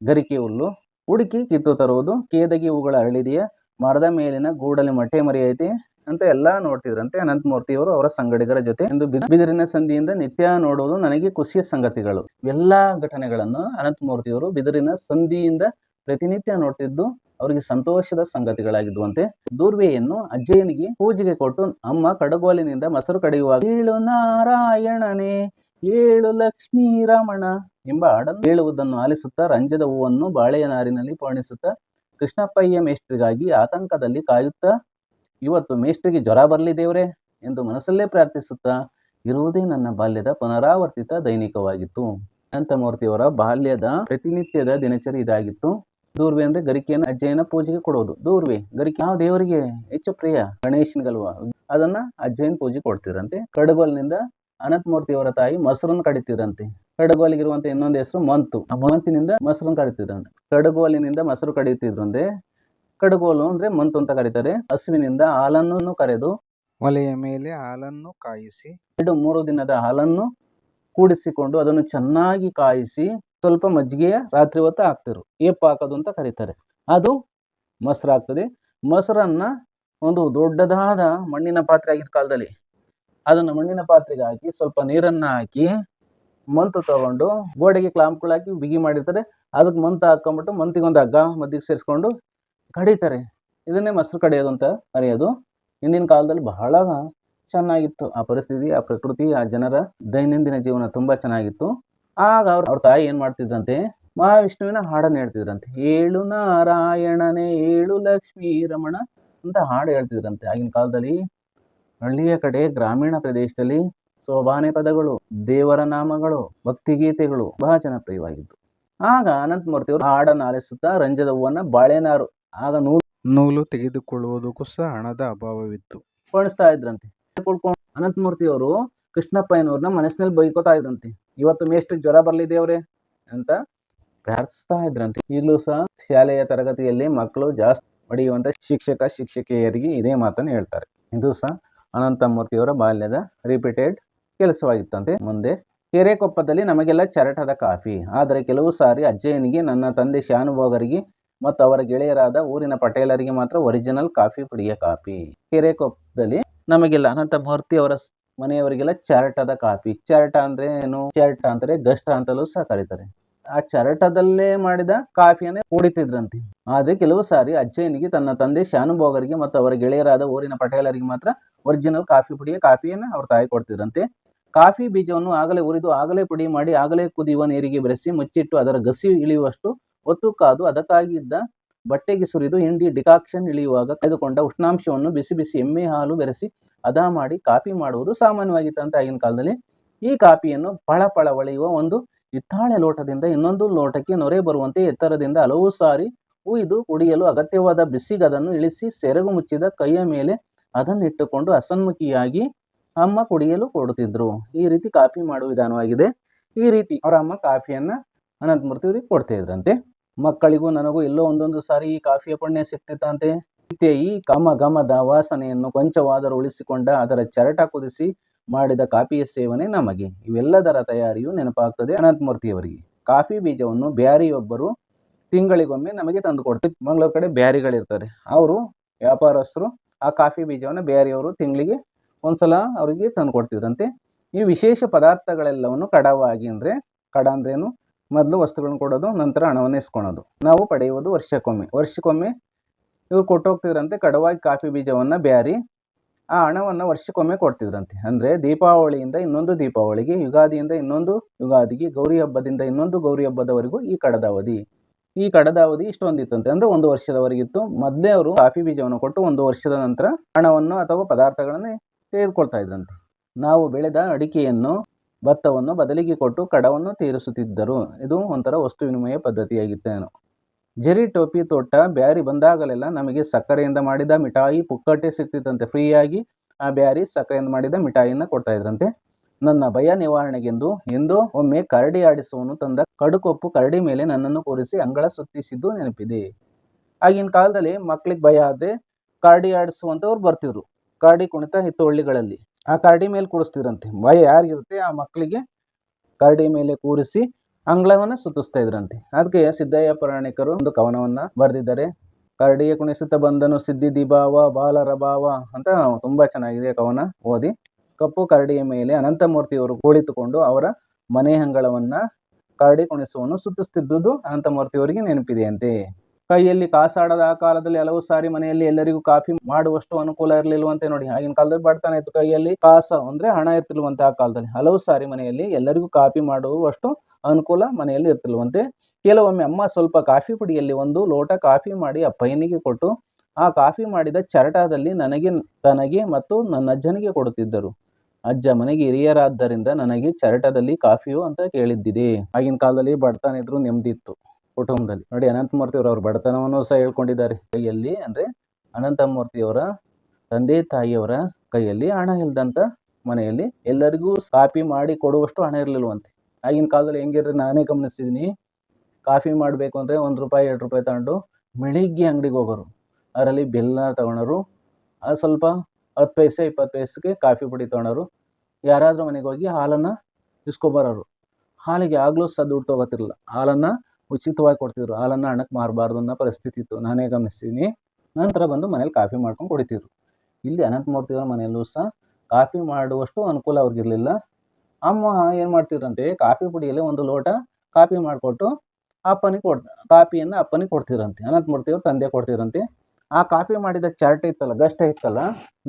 Speaker 1: ಗರಿಕೆ ಹುಲ್ಲು, ಹುಡುಕಿ ಕಿತ್ತು ತರುವುದು, ಕೇದಗಿ ಹೂಗಳ ಅರಳಿದೆಯ ಮರದ ಮೇಲಿನ ಗೂಡಲ್ಲಿ ಮೊಟ್ಟೆ ಐತಿ ಅಂತ ಎಲ್ಲ ನೋಡ್ತಿದ್ರಂತೆ ಅನಂತಮೂರ್ತಿಯವರು ಅವರ ಸಂಗಡಿಗರ ಜೊತೆ. ಎಂದು ಬಿದಿರಿನ ಸಂಧಿಯಿಂದ ನಿತ್ಯ ನೋಡುವುದು ನನಗೆ ಖುಷಿಯ ಸಂಗತಿಗಳು. ಎಲ್ಲ ಘಟನೆಗಳನ್ನು ಅನಂತಮೂರ್ತಿಯವರು ಬಿದಿರಿನ ಸಂಧಿಯಿಂದ ಪ್ರತಿನಿತ್ಯ ನೋಡ್ತಿದ್ದು ಅವರಿಗೆ ಸಂತೋಷದ ಸಂಗತಿಗಳಾಗಿದ್ದುವಂತೆ. ದೂರ್ವೆಯನ್ನು ಅಜ್ಜಯ್ಯನಿಗೆ ಪೂಜೆಗೆ ಕೊಟ್ಟು, ಅಮ್ಮ ಕಡಗೋಲಿನಿಂದ ಮೊಸರು ಕಡೆಯುವಾಗ ನಾರಾಯಣನೇ ಏಳು ಲಕ್ಷ್ಮೀ ರಮಣ ಎಂಬ ಹಾಡನ್ನು ಹೇಳುವುದನ್ನು ಆಲಿಸುತ್ತಾ ರಂಜದ ಹೂವನ್ನು ಬಾಳೆಯ ನಾರಿನಲ್ಲಿ ಪೋಣಿಸುತ್ತಾ ಕೃಷ್ಣಪ್ಪಯ್ಯ ಮೇಷ್ಟ್ರಿಗಾಗಿ ಆತಂಕದಲ್ಲಿ ಕಾಯುತ್ತಾ, ಇವತ್ತು ಮೇಷ್ಟ್ರಿಗೆ ಜ್ವರ ಬರಲಿ ದೇವ್ರೆ ಎಂದು ಮನಸ್ಸಲ್ಲೇ ಪ್ರಾರ್ಥಿಸುತ್ತಾ, ಇರುವುದೇ ನನ್ನ ಬಾಲ್ಯದ ಪುನರಾವರ್ತಿತ ದೈನಿಕವಾಗಿತ್ತು. ಅನಂತಮೂರ್ತಿಯವರ ಬಾಲ್ಯದ ಪ್ರತಿನಿತ್ಯದ ದಿನಚರಿ ಇದಾಗಿತ್ತು. ದೂರ್ವೆ ಅಂದ್ರೆ ಗರಿಕೆಯನ್ನು ಅಜ್ಜಯನ ಪೂಜೆಗೆ ಕೊಡೋದು. ದೂರ್ವೆ, ಗರಿಕೆ ಯಾವ ದೇವರಿಗೆ? ಹೆಚ್ಚು ಪ್ರಿಯ ಗಣೇಶನಿಗಲ್ವಾ? ಅದನ್ನ ಅಜ್ಜಯ್ಯನ ಪೂಜೆ ಕೊಡ್ತಿರಂತೆ. ಕಡಗೋಲ್ನಿಂದ ಅನಂತಮೂರ್ತಿಯವರ ತಾಯಿ ಮೊಸರನ್ನು ಕಡಿತಿದ್ರಂತೆ. ಕಡಗೋಲಿಗಿರುವಂತ ಇನ್ನೊಂದು ಹೆಸರು ಮಂತು. ಆ ಮಂತಿನಿಂದ ಮೊಸರನ್ನು ಕಡಿತಿದ್ರಂತೆ. ಕಡಗೋಲಿನಿಂದ ಮೊಸರು ಕಡಿಯುತ್ತಿದ್ರು ಅಂದ್ರೆ ಕಡಗೋಲು ಅಂದ್ರೆ ಮಂತು ಅಂತ ಕರೀತಾರೆ. ಹಸುವಿನಿಂದ ಹಾಲನ್ನು ಕರೆದು
Speaker 2: ಒಲೆಯ ಮೇಲೆ ಹಾಲನ್ನು ಕಾಯಿಸಿ
Speaker 1: ಎರಡು ಮೂರು ದಿನದ ಹಾಲನ್ನು ಕೂಡಿಸಿಕೊಂಡು ಅದನ್ನು ಚೆನ್ನಾಗಿ ಕಾಯಿಸಿ ಸ್ವಲ್ಪ ಮಜ್ಜಿಗೆಯ ರಾತ್ರಿ ಹೊತ್ತು ಹಾಕ್ತಿರು. ಏಪ್ ಹಾಕೋದು ಅಂತ ಕರೀತಾರೆ. ಅದು ಮೊಸರು ಆಗ್ತದೆ ಮೊಸರನ್ನ ಒಂದು ದೊಡ್ಡದಾದ ಮಣ್ಣಿನ ಪಾತ್ರೆ ಆಗಿದ್ದ ಕಾಲದಲ್ಲಿ ಅದನ್ನು ಮಣ್ಣಿನ ಪಾತ್ರೆಗೆ ಹಾಕಿ ಸ್ವಲ್ಪ ನೀರನ್ನ ಹಾಕಿ ಮಂತು ತಗೊಂಡು ಗೋಡೆಗೆ ಕ್ಲಾಂಪ್ಗಳಾಕಿ ಬಿಗಿ ಮಾಡಿರ್ತಾರೆ. ಅದಕ್ಕೆ ಮಂತು ಹಾಕೊಂಡ್ಬಿಟ್ಟು ಮಂತಿಗೊಂದು ಹಗ್ಗ ಮದ್ದಿಗೆ ಸೇರಿಸ್ಕೊಂಡು ಕಡಿತಾರೆ. ಇದನ್ನೇ ಮೊಸರು ಕಡಿಯೋದು ಅಂತ ಕರೆಯೋದು ಹಿಂದಿನ ಕಾಲದಲ್ಲಿ ಬಹಳ ಚೆನ್ನಾಗಿತ್ತು. ಆ ಪರಿಸ್ಥಿತಿ, ಆ ಪ್ರಕೃತಿ, ಆ ಜನರ ದೈನಂದಿನ ಜೀವನ ತುಂಬಾ ಚೆನ್ನಾಗಿತ್ತು. ಆಗ ಅವ್ರ ಅವ್ರ ತಾಯಿ ಏನು ಮಾಡ್ತಿದ್ರಂತೆ? ಮಹಾವಿಷ್ಣುವಿನ ಹಾಡನ್ನು ಹೇಳ್ತಿದ್ರಂತೆ ಏಳು ನಾರಾಯಣನೇ, ಏಳು ಲಕ್ಷ್ಮೀ ರಮಣ ಅಂತ ಹಾಡು ಹೇಳ್ತಿದ್ರಂತೆ. ಆಗಿನ ಕಾಲದಲ್ಲಿ ಹಳ್ಳಿಯ ಕಡೆ ಗ್ರಾಮೀಣ ಪ್ರದೇಶದಲ್ಲಿ ಸೋಬಾನೆ ಪದಗಳು ದೇವರ ನಾಮಗಳು ಭಕ್ತಿಗೀತೆಗಳು ಬಹಳ ಜನಪ್ರಿಯವಾಗಿದ್ದು. ಆಗ ಅನಂತಮೂರ್ತಿಯವರು ಹಾಡನ್ನು ಆಲಿಸುತ್ತಾ ರಂಜದ ಹೂವನ್ನು ಬಾಳೆನಾರು ಆಗ ನೂಲು
Speaker 2: ನೂಲು ತೆಗೆದುಕೊಳ್ಳುವುದಕ್ಕೂ ಸಹ ಹಣದ ಅಭಾವವಿತ್ತು.
Speaker 1: ಪೋಣಿಸ್ತಾ ಇದ್ರಂತೆ. ಅನಂತಮೂರ್ತಿಯವರು ಕೃಷ್ಣಪ್ಪಯ್ಯನವ್ರನ್ನ ಮನಸ್ಸಿನಲ್ಲಿ ಬೈಕೋತಾ ಇದ್ರಂತೆ. ಇವತ್ತು ಮೇಷ್ಟ್ರಿಗೆ ಜ್ವರ ಬರ್ಲಿ ದೇವ್ರೆ ಅಂತ ಪ್ರಾರ್ಥಿಸ್ತಾ ಇದ್ರಂತೆ. ಈಗಲೂ ಸಹ ಶಾಲೆಯ ತರಗತಿಯಲ್ಲಿ ಮಕ್ಕಳು ಜಾಸ್ತಿ ಹೊಡೆಯುವಂತ ಶಿಕ್ಷಕ ಶಿಕ್ಷಕಿಯರಿಗೆ ಇದೇ ಮಾತನ್ನು ಹೇಳ್ತಾರೆ. ಇದು ಸಹ ಅನಂತಮೂರ್ತಿಯವರ ಬಾಲ್ಯದ ರಿಪೀಟೆಡ್ ಕೆಲಸವಾಗಿತ್ತಂತೆ. ಮುಂದೆ ಕೆರೆಕೊಪ್ಪದಲ್ಲಿ ನಮಗೆಲ್ಲ ಚರಟದ ಕಾಫಿ. ಆದರೆ ಕೆಲವು ಸಾರಿ ಅಜ್ಜಯ್ಯನಿಗೆ ನನ್ನ ತಂದೆ ಶಾನುಭೋಗರಿಗೆ ಮತ್ತು ಅವರ ಗೆಳೆಯರಾದ ಊರಿನ ಪಟೇಲರಿಗೆ ಮಾತ್ರ ಒರಿಜಿನಲ್ ಕಾಫಿ ಪುಡಿಯ ಕಾಫಿ. ಕೆರೆಕೊಪ್ಪದಲ್ಲಿ ನಮಗೆಲ್ಲ ಅನಂತ ಮೂರ್ತಿ ಅವರ ಮನೆಯವರಿಗೆಲ್ಲ ಚರಟದ ಕಾಫಿ. ಚರಟ ಅಂದ್ರೆ ಏನು? ಚರಟ ಅಂತಾರೆ ಗಷ್ಟ ಅಂತಲೂ ಸಹ ಕರೀತಾರೆ. ಆ ಚರಟದಲ್ಲೇ ಮಾಡಿದ ಕಾಫಿಯನ್ನೇ ಕುಡಿತಿದ್ರಂತೆ ಆದರೆ ಕೆಲವು ಸಾರಿ ಅಜ್ಜಯ್ಯನಿಗೆ ತನ್ನ ತಂದೆ ಶಾನುಭೋಗರಿಗೆ ಮತ್ತು ಅವರ ಗೆಳೆಯರಾದ ಊರಿನ ಪಟೇಲರಿಗೆ ಮಾತ್ರ ಒರಿಜಿನಲ್ ಕಾಫಿ ಪುಡಿಯ ಕಾಫಿಯನ್ನು ಅವ್ರ ತಾಯಿ ಕೊಡ್ತಿದ್ರಂತೆ ಕಾಫಿ ಬೀಜವನ್ನು ಆಗಲೇ ಉರಿದು ಆಗಲೇ ಪುಡಿ ಮಾಡಿ ಆಗಲೇ ಕುದಿಯುವ ನೀರಿಗೆ ಬೆರೆಸಿ ಮುಚ್ಚಿಟ್ಟು ಅದರ ಗಸಿ ಇಳಿಯುವಷ್ಟು ಒತ್ತು ಕಾದು ಅದಕ್ಕಾಗಿ ಇದ್ದ ಬಟ್ಟೆಗೆ ಸುರಿದು ಹಿಂಡಿ ಡಿಕಾಕ್ಷನ್ ಇಳಿಯುವಾಗ ಕಳೆದುಕೊಂಡ ಉಷ್ಣಾಂಶವನ್ನು ಬಿಸಿ ಬಿಸಿ ಎಮ್ಮೆ ಹಾಲು ಬೆರೆಸಿ ಅದ ಮಾಡಿ ಕಾಫಿ ಮಾಡುವುದು ಸಾಮಾನ್ಯವಾಗಿತ್ತಂತೆ ಆಗಿನ ಕಾಲದಲ್ಲಿ. ಈ ಕಾಫಿಯನ್ನು ಪಳ ಪಳ ಹೊಳೆಯುವ ಒಂದು ಹಿತ್ತಾಳೆ ಲೋಟದಿಂದ ಇನ್ನೊಂದು ಲೋಟಕ್ಕೆ ನೊರೆ ಬರುವಂತೆ ಎತ್ತರದಿಂದ ಹಲವು ಸಾರಿ ಉಯ್ದು ಕುಡಿಯಲು ಅಗತ್ಯವಾದ ಬಿಸಿಗದನ್ನು ಇಳಿಸಿ ಸೆರಗು ಮುಚ್ಚಿದ ಕೈಯ ಮೇಲೆ ಅದನ್ನಿಟ್ಟುಕೊಂಡು ಅಸನ್ಮುಖಿಯಾಗಿ ಅಮ್ಮ ಕುಡಿಯಲು ಕೊಡುತ್ತಿದ್ರು. ಈ ರೀತಿ ಕಾಫಿ ಮಾಡುವ ವಿಧಾನವಾಗಿದೆ. ಈ ರೀತಿ ಅವರ ಅಮ್ಮ ಕಾಫಿಯನ್ನು ಅನಂತಮೂರ್ತಿ ಅವರಿಗೆ ಕೊಡ್ತಾ ಇದ್ರಂತೆ. ಮಕ್ಕಳಿಗೂ ನನಗೂ ಎಲ್ಲೋ ಒಂದೊಂದು ಸಾರಿ ಈ ಕಾಫಿಯ ಪುಣ್ಯ ಸಿಕ್ತಿತ್ತಂತೆ. ಈ ಘಮ ಘಮದ ವಾಸನೆಯನ್ನು ಕೊಂಚವಾದರೂ ಉಳಿಸಿಕೊಂಡ ಅದರ ಚರಟ ಕುದಿಸಿ ಮಾಡಿದ ಕಾಫಿಯ ಸೇವನೆ ನಮಗೆ. ಇವೆಲ್ಲದರ ತಯಾರಿಯು ನೆನಪಾಗ್ತದೆ. ಅನಂತಮೂರ್ತಿಯವರಿಗೆ. ಕಾಫಿ ಬೀಜವನ್ನು ಬ್ಯಾರಿಯೊಬ್ಬರು ತಿಂಗಳಿಗೊಮ್ಮೆ ನಮಗೆ ತಂದು ಕೊಡ್ತಾರೆ ಮಂಗಳೂರು ಕಡೆ ಬ್ಯಾರಿಗಳಿರ್ತಾರೆ. ಅವರು ವ್ಯಾಪಾರಸ್ಥರು ಆ ಕಾಫಿ ಬೀಜವನ್ನು ಬ್ಯಾರಿಯವರು ತಿಂಗಳಿಗೆ ಒಂದ್ಸಲ ಅವರಿಗೆ ತಂದು ಕೊಡ್ತಿದ್ರಂತೆ ಈ ವಿಶೇಷ ಪದಾರ್ಥಗಳೆಲ್ಲವನ್ನು ಕಡವಾಗಿ ಅಂದರೆ ಕಡ ಅಂದ್ರೇನು? ಮೊದಲು ವಸ್ತುಗಳನ್ನು ಕೊಡೋದು, ನಂತರ ಹಣವನ್ನು ಇಸ್ಕೊಳೋದು. ನಾವು ಪಡೆಯುವುದು ವರ್ಷಕ್ಕೊಮ್ಮೆ. ವರ್ಷಕ್ಕೊಮ್ಮೆ ಇವ್ರು ಕೊಟ್ಟೋಗ್ತಿದ್ರಂತೆ. ಕಡವಾಗಿ ಕಾಫಿ ಬೀಜವನ್ನು ಬ್ಯಾರಿ ಆ ಹಣವನ್ನು ವರ್ಷಕ್ಕೊಮ್ಮೆ ಕೊಡ್ತಿದ್ರಂತೆ. ಅಂದರೆ ದೀಪಾವಳಿಯಿಂದ ಇನ್ನೊಂದು ದೀಪಾವಳಿಗೆ, ಯುಗಾದಿಯಿಂದ ಇನ್ನೊಂದು ಯುಗಾದಿಗೆ, ಗೌರಿ ಹಬ್ಬದಿಂದ ಇನ್ನೊಂದು ಗೌರಿ ಹಬ್ಬದವರೆಗೂ ಈ ಕಡದ ಅವಧಿ ಈ ಕಡದ ಅವಧಿ ಇಷ್ಟೊಂದಿತ್ತಂತೆ. ಅಂದರೆ ಒಂದು ವರ್ಷದವರೆಗಿತ್ತು ಮೊದಲೇ ಅವರು ಕಾಫಿ ಬೀಜವನ್ನು ಕೊಟ್ಟು ಒಂದು ವರ್ಷದ ನಂತರ ಹಣವನ್ನು ಅಥವಾ ಪದಾರ್ಥಗಳನ್ನು ತೆಗೆದುಕೊಳ್ತಾ ಇದ್ರಂತೆ. ನಾವು ಬೆಳೆದ ಅಡಿಕೆಯನ್ನು, ಭತ್ತವನ್ನು ಬದಲಿಗೆ ಕೊಟ್ಟು ಕಡವನ್ನು ತೀರಿಸುತ್ತಿದ್ದರು. ಇದು ಒಂಥರ ವಸ್ತು ವಿನಿಮಯ ಪದ್ಧತಿಯಾಗಿತ್ತೇನೋ. ಜರಿ ಟೋಪಿ ತೋಟ ಬ್ಯಾರಿ ಬಂದಾಗಲೆಲ್ಲ ನಮಗೆ ಸಕ್ಕರೆಯಿಂದ ಮಾಡಿದ ಮಿಠಾಯಿ ಪುಕ್ಕಟ್ಟೆ ಸಿಗ್ತಿತ್ತಂತೆ ಫ್ರೀಯಾಗಿ ಆ ಬ್ಯಾರಿ ಸಕ್ಕರೆಯಿಂದ ಮಾಡಿದ ಮಿಠಾಯಿಯನ್ನು ಕೊಡ್ತಾ ಇದ್ರಂತೆ. ನನ್ನ ಭಯ ನಿವಾರಣೆಗೆಂದು ಎಂದೋ ಒಮ್ಮೆ ಕರಡಿ ಆಡಿಸುವನು ತಂದ ಕಡುಕೊಪ್ಪು ಕರಡಿ ಮೇಲೆ ನನ್ನನ್ನು ಕೂರಿಸಿ ಅಂಗಳ ಸುತ್ತಿಸಿದ್ದು ನೆನಪಿದೆ. ಆಗಿನ ಕಾಲದಲ್ಲಿ ಮಕ್ಳಿಗೆ ಭಯ ಆದರೆ ಕರಡಿ ಆಡಿಸುವಂಥವ್ರು ಬರ್ತಿದ್ರು. ಕರಡಿ ಕುಣಿತ ಹಿತ್ತೊಳ್ಳಿಗಳಲ್ಲಿ ಆ ಕರಡಿ ಮೇಲೆ ಕೂರಿಸ್ತಿದ್ರಂತೆ. ಭಯ ಯಾರಿಗಿರುತ್ತೆ? ಆ ಮಕ್ಕಳಿಗೆ ಕರಡಿ ಮೇಲೆ ಕೂರಿಸಿ ಅಂಗಳವನ್ನು ಸುತ್ತಿಸ್ತಾ ಇದ್ರಂತೆ. ಅದಕ್ಕೆ ಸಿದ್ದಯ್ಯ ಪುರಾಣಿಕರು ಒಂದು ಕವನವನ್ನ ಬರೆದಿದ್ದಾರೆ. ಕರಡಿಯ ಕುಣಿಸುತ್ತ ಬಂದನು ಸಿದ್ಧಿ ದಿಭಾವ, ಬಾಲರ ಭಾವ ಅಂತ ತುಂಬಾ ಚೆನ್ನಾಗಿದೆ ಕವನ ಓದಿ. ಕಪ್ಪು ಕರಡಿಯ ಮೇಲೆ ಅನಂತಮೂರ್ತಿಯವರು ಕುಳಿತುಕೊಂಡು ಅವರ ಮನೆ ಅಂಗಳವನ್ನ ಕರಡಿ ಕುಣಿಸುವನ್ನು ಸುತ್ತಿಸ್ತಿದ್ದುದು ಅನಂತಮೂರ್ತಿಯವರಿಗೆ ನೆನಪಿದೆಯಂತೆ. ಕೈಯಲ್ಲಿ ಕಾಸಾಡದ ಆ ಕಾಲದಲ್ಲಿ ಹಲವು ಸಾರಿ ಮನೆಯಲ್ಲಿ ಎಲ್ಲರಿಗೂ ಕಾಫಿ ಮಾಡುವಷ್ಟು ಅನುಕೂಲ ಇರಲಿಲ್ವಂತೆ ನೋಡಿ. ಆಗಿನ ಕಾಲದಲ್ಲಿ ಬಡತನ ಇತ್ತು. ಕೈಯಲ್ಲಿ ಕಾಸ ಅಂದ್ರೆ ಹಣ ಇರ್ತಿಲ್ವಂತೆ ಆ ಕಾಲದಲ್ಲಿ. ಹಲವು ಸಾರಿ ಮನೆಯಲ್ಲಿ ಎಲ್ಲರಿಗೂ ಕಾಫಿ ಮಾಡುವಷ್ಟು ಅನುಕೂಲ ಮನೆಯಲ್ಲಿ ಇರ್ತಿಲ್ವಂತೆ. ಕೆಲವೊಮ್ಮೆ ಅಮ್ಮ ಸ್ವಲ್ಪ ಕಾಫಿ ಪುಡಿಯಲ್ಲಿ ಒಂದು ಲೋಟ ಕಾಫಿ ಮಾಡಿ ಅಪ್ಪಯ್ಯನಿಗೆ ಕೊಟ್ಟು, ಆ ಕಾಫಿ ಮಾಡಿದ ಚರಟದಲ್ಲಿ ನನಗೆ, ತನಗೆ ಮತ್ತು ನನ್ನ ಅಜ್ಜನಿಗೆ ಕೊಡುತ್ತಿದ್ದರು. ಅಜ್ಜ ಮನೆಗೆ ಹಿರಿಯರಾದ್ದರಿಂದ ನನಗೆ ಚರಟದಲ್ಲಿ ಕಾಫಿಯು ಅಂತ ಕೇಳಿದ್ದಿದೆ. ಆಗಿನ ಕಾಲದಲ್ಲಿ ಬಡತನ ಇದ್ರು ನೆಮ್ಮದಿ ಇತ್ತು ಕುಟುಂಬದಲ್ಲಿ ನೋಡಿ ಅನಂತಮೂರ್ತಿಯವರು ಅವ್ರ ಬಡತನವನ್ನು ಸಹ ಹೇಳ್ಕೊಂಡಿದ್ದಾರೆ. ಕೈಯಲ್ಲಿ ಅಂದ್ರೆ ಅನಂತಮೂರ್ತಿಯವರ ತಂದೆ ತಾಯಿಯವರ ಕೈಯಲ್ಲಿ ಹಣ ಇಲ್ದಂತ ಮನೆಯಲ್ಲಿ ಎಲ್ಲರಿಗೂ ಕಾಫಿ ಮಾಡಿ ಕೊಡುವಷ್ಟು ಹಣ ಇರಲಿಲ್ವಂತೆ. ಆಗಿನ ಕಾಲದಲ್ಲಿ ಹೆಂಗಿರ್ರಿ, ನಾನೇ ಗಮನಿಸ್ತಿದ್ದೀನಿ ಕಾಫಿ ಮಾಡಬೇಕು ಅಂದರೆ ಒಂದು ರೂಪಾಯಿ, ಎರಡು ರೂಪಾಯಿ ತಗೊಂಡು ಬೆಳಿಗ್ಗೆ ಅಂಗಡಿಗೆ ಹೋಗೋರು. ಅದರಲ್ಲಿ ಬೆಲ್ಲ ತಗೊಳೋರು ಸ್ವಲ್ಪ ಹತ್ತು ಪೈಸೆ, ಇಪ್ಪತ್ತು ಪೈಸೆಗೆ ಕಾಫಿ ಪುಡಿ ತಗೊಳೋರು. ಯಾರಾದರೂ ಮನೆಗೆ ಹೋಗಿ ಹಾಲನ್ನು ಇಸ್ಕೊಬರೋರು ಹಾಲಿಗೆ ಆಗಲೂ ಸಹ ದುಡ್ಡು ತೊಗೋತಿರಲಿಲ್ಲ. ಹಾಲನ್ನು ಉಚಿತವಾಗಿ ಕೊಡ್ತಿದ್ರು. ಹಾಲನ್ನು ಹಣಕ್ಕೆ ಮಾರಬಾರ್ದು ಅನ್ನೋ ಪರಿಸ್ಥಿತಿ ಇತ್ತು. ನಾನೇ ಗಮನಿಸ್ತೀನಿ ನಂತರ ಬಂದು ಮನೇಲಿ ಕಾಫಿ ಮಾಡ್ಕೊಂಡು ಕುಡಿತಿದ್ರು. ಇಲ್ಲಿ ಅನಂತಮೂರ್ತಿಯವರ ಮನೆಯಲ್ಲೂ ಸಹ ಕಾಫಿ ಮಾಡುವಷ್ಟು ಅನುಕೂಲ ಅವ್ರಿಗಿರಲಿಲ್ಲ. ಅಮ್ಮ ಏನು ಮಾಡ್ತಿದ್ರಂತೆ? ಕಾಫಿ ಪುಡಿಯಲ್ಲಿ ಒಂದು ಲೋಟ ಕಾಫಿ ಮಾಡಿಕೊಟ್ಟು ಅಪ್ಪನಿಗೆ ಕೊಡ್, ಕಾಫಿಯನ್ನು ಅಪ್ಪನಿಗೆ ಕೊಡ್ತಿದ್ರಂತೆ. ಅನಂತಮೂರ್ತಿಯವ್ರು ತಂದೆ ಕೊಡ್ತಿದ್ರಂತೆ. ಆ ಕಾಫಿ ಮಾಡಿದ ಚಾರ್ಟ್ ಇತ್ತಲ್ಲ, ಗಷ್ಟ ಇತ್ತಲ್ಲ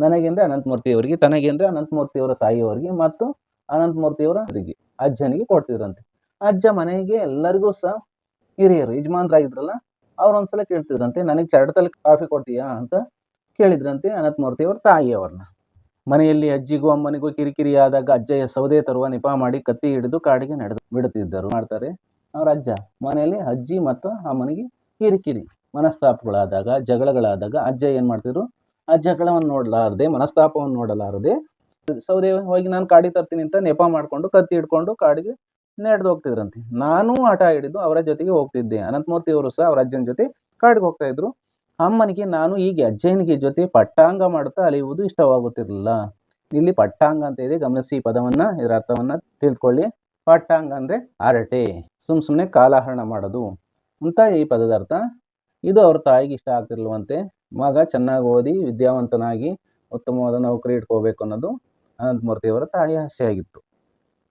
Speaker 1: ನನಗೆಂದರೆ ಅನಂತಮೂರ್ತಿಯವರಿಗೆ ತನಗೆಂದರೆ ಅನಂತಮೂರ್ತಿಯವರ ತಾಯಿಯವರಿಗೆ ಮತ್ತು ಅನಂತಮೂರ್ತಿಯವರ ಅವರಿಗೆ ಅಜ್ಜನಿಗೆ ಕೊಡ್ತಿದ್ರಂತೆ. ಅಜ್ಜ ಮನೆಗೆ ಎಲ್ಲರಿಗೂ ಸಹ ಹಿರಿಯರು, ಯಜಮಾನ್ರಾಗಿದ್ರಲ್ಲ ಅವ್ರು ಒಂದ್ಸಲ ಕೇಳ್ತಿದ್ರಂತೆ, ನನಗೆ ಚರಟದಲ್ಲಿ ಕಾಫಿ ಕೊಡ್ತೀಯಾ? ಅಂತ ಕೇಳಿದ್ರಂತೆ ಅನಂತಮೂರ್ತಿಯವ್ರ ತಾಯಿಯವ್ರನ್ನ. ಮನೆಯಲ್ಲಿ ಅಜ್ಜಿಗೂ ಅಮ್ಮನಿಗೂ ಕಿರಿಕಿರಿ ಆದಾಗ ಅಜ್ಜಯ್ಯ ಸೌದೆ ತರುವ ನೆಪ ಮಾಡಿ ಕತ್ತಿ ಹಿಡಿದು ಕಾಡಿಗೆ ನಡೆದು ಬಿಡುತ್ತಿದ್ದರು. ಮಾಡ್ತಾರೆ? ಅವ್ರ ಅಜ್ಜ ಮನೆಯಲ್ಲಿ ಅಜ್ಜಿ ಮತ್ತು ಅಮ್ಮನಿಗೆ ಕಿರಿಕಿರಿ, ಮನಸ್ತಾಪಗಳಾದಾಗ, ಜಗಳಗಳಾದಾಗ ಅಜ್ಜ ಏನು ಮಾಡ್ತಿದ್ರು? ಆ ಜಗಳವನ್ನು ನೋಡಲಾರದೆ, ಮನಸ್ತಾಪವನ್ನು ನೋಡಲಾರದೆ, ಸೌದೆ ಹೋಗಿ ನಾನು ಕಾಡಿಗೆ ತರ್ತೀನಿ ಅಂತ ನೆಪ ಮಾಡಿಕೊಂಡು ಕತ್ತಿ ಹಿಡ್ಕೊಂಡು ಕಾಡಿಗೆ ನಡೆದು ಹೋಗ್ತಿದ್ರಂತೆ. ನಾನು ಆಟ ಹಿಡಿದು ಅವರ ಜೊತೆಗೆ ಹೋಗ್ತಿದ್ದೆ. ಅನಂತಮೂರ್ತಿಯವರು ಸಹ ಅವರ ಅಜ್ಜನ ಜೊತೆ ಕಾಡಿಗೆ ಹೋಗ್ತಾ ಇದ್ರು. ಅಮ್ಮನಿಗೆ ನಾನು ಹೀಗೆ ಅಜ್ಜಯನಿಗೆ ಜೊತೆ ಪಟ್ಟಾಂಗ ಮಾಡುತ್ತಾ ಅಲೆಯುವುದು ಇಷ್ಟವಾಗುತ್ತಿರಲಿಲ್ಲ. ಇಲ್ಲಿ ಪಟ್ಟಾಂಗ ಅಂತ ಇದೆ. ಗಮನಿಸಿ ಈ ಪದವನ್ನ, ಇದರ ಅರ್ಥವನ್ನ ತಿಳ್ಕೊಳ್ಳಿ ಪಟ್ಟಾಂಗ ಅಂದ್ರೆ ಹರಟೆ. ಸುಮ್ ಸುಮ್ಮನೆ ಕಾಲಹರಣ ಮಾಡೋದು. ಅಂತ ಈ ಪದದ ಅರ್ಥ. ಇದು ಅವ್ರ ತಾಯಿಗೆ ಇಷ್ಟ ಆಗ್ತಿರ್ಲಿಲ್ವಂತೆ ಮಗ ಚೆನ್ನಾಗಿ ಓದಿ, ವಿದ್ಯಾವಂತನಾಗಿ ಉತ್ತಮವಾದ ನೌಕರಿ ಇಟ್ಕೋಬೇಕು ಅನ್ನೋದು ಅನಂತಮೂರ್ತಿಯವರ ತಾಯಿ ಆಸೆ ಆಗಿತ್ತು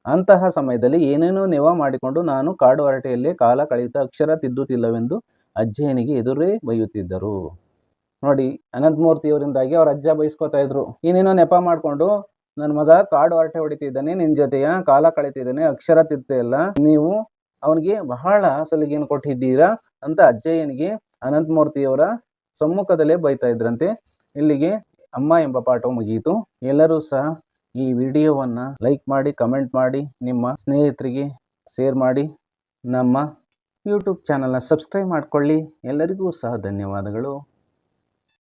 Speaker 1: ಅಂತಹ ಸಮಯದಲ್ಲಿ ಏನೇನೋ ನೆವ ಮಾಡಿಕೊಂಡು ನಾನು ಕಾಡು ಹರಟೆಯಲ್ಲೇ ಕಾಲ ಕಳೆಯುತ್ತಾ ಅಕ್ಷರ ತಿದ್ದುತ್ತಿಲ್ಲವೆಂದು ಅಜ್ಜನಿಗೆ ಎದುರೇ ಬೈಯುತ್ತಿದ್ದರು. ನೋಡಿ, ಅನಂತಮೂರ್ತಿಯವರಿಂದಾಗಿ ಅವ್ರ ಅಜ್ಜ ಬೈಸ್ಕೊತಾ ಇದ್ರು. ಏನೇನೋ ನೆಪ ಮಾಡಿಕೊಂಡು ನನ್ನ ಮಗ ಕಾಡು ಹರಟೆ ಹೊಡಿತಿದ್ದಾನೆ ನಿನ್ನ ಜೊತೆಯ ಕಾಲ ಕಳೀತಿದ್ದಾನೆ, ಅಕ್ಷರ ತಿದ್ತಾ ಇಲ್ಲ ನೀವು ಅವನಿಗೆ ಬಹಳ ಸಲಿಗೆಯನ್ನು ಕೊಟ್ಟಿದ್ದೀರಾ ಅಂತ ಅಜ್ಜಯ್ಯನಿಗೆ ಅನಂತಮೂರ್ತಿಯವರ ಸಮ್ಮುಖದಲ್ಲೇ ಬೈತಾ ಇದ್ರಂತೆ. ಇಲ್ಲಿಗೆ ಅಮ್ಮ ಎಂಬ ಪಾಠ ಮುಗಿಯಿತು ಎಲ್ಲರೂ ಸಹ ಈ ವಿಡಿಯೋವನ್ನು ಲೈಕ್ ಮಾಡಿ, ಕಮೆಂಟ್ ಮಾಡಿ, ನಿಮ್ಮ ಸ್ನೇಹಿತರಿಗೆ ಶೇರ್ ಮಾಡಿ. ನಮ್ಮ ಯೂಟ್ಯೂಬ್ ಚಾನಲ್ನ ಸಬ್ಸ್ಕ್ರೈಬ್ ಮಾಡಿಕೊಳ್ಳಿ. ಎಲ್ಲರಿಗೂ ಸಹ ಧನ್ಯವಾದಗಳು.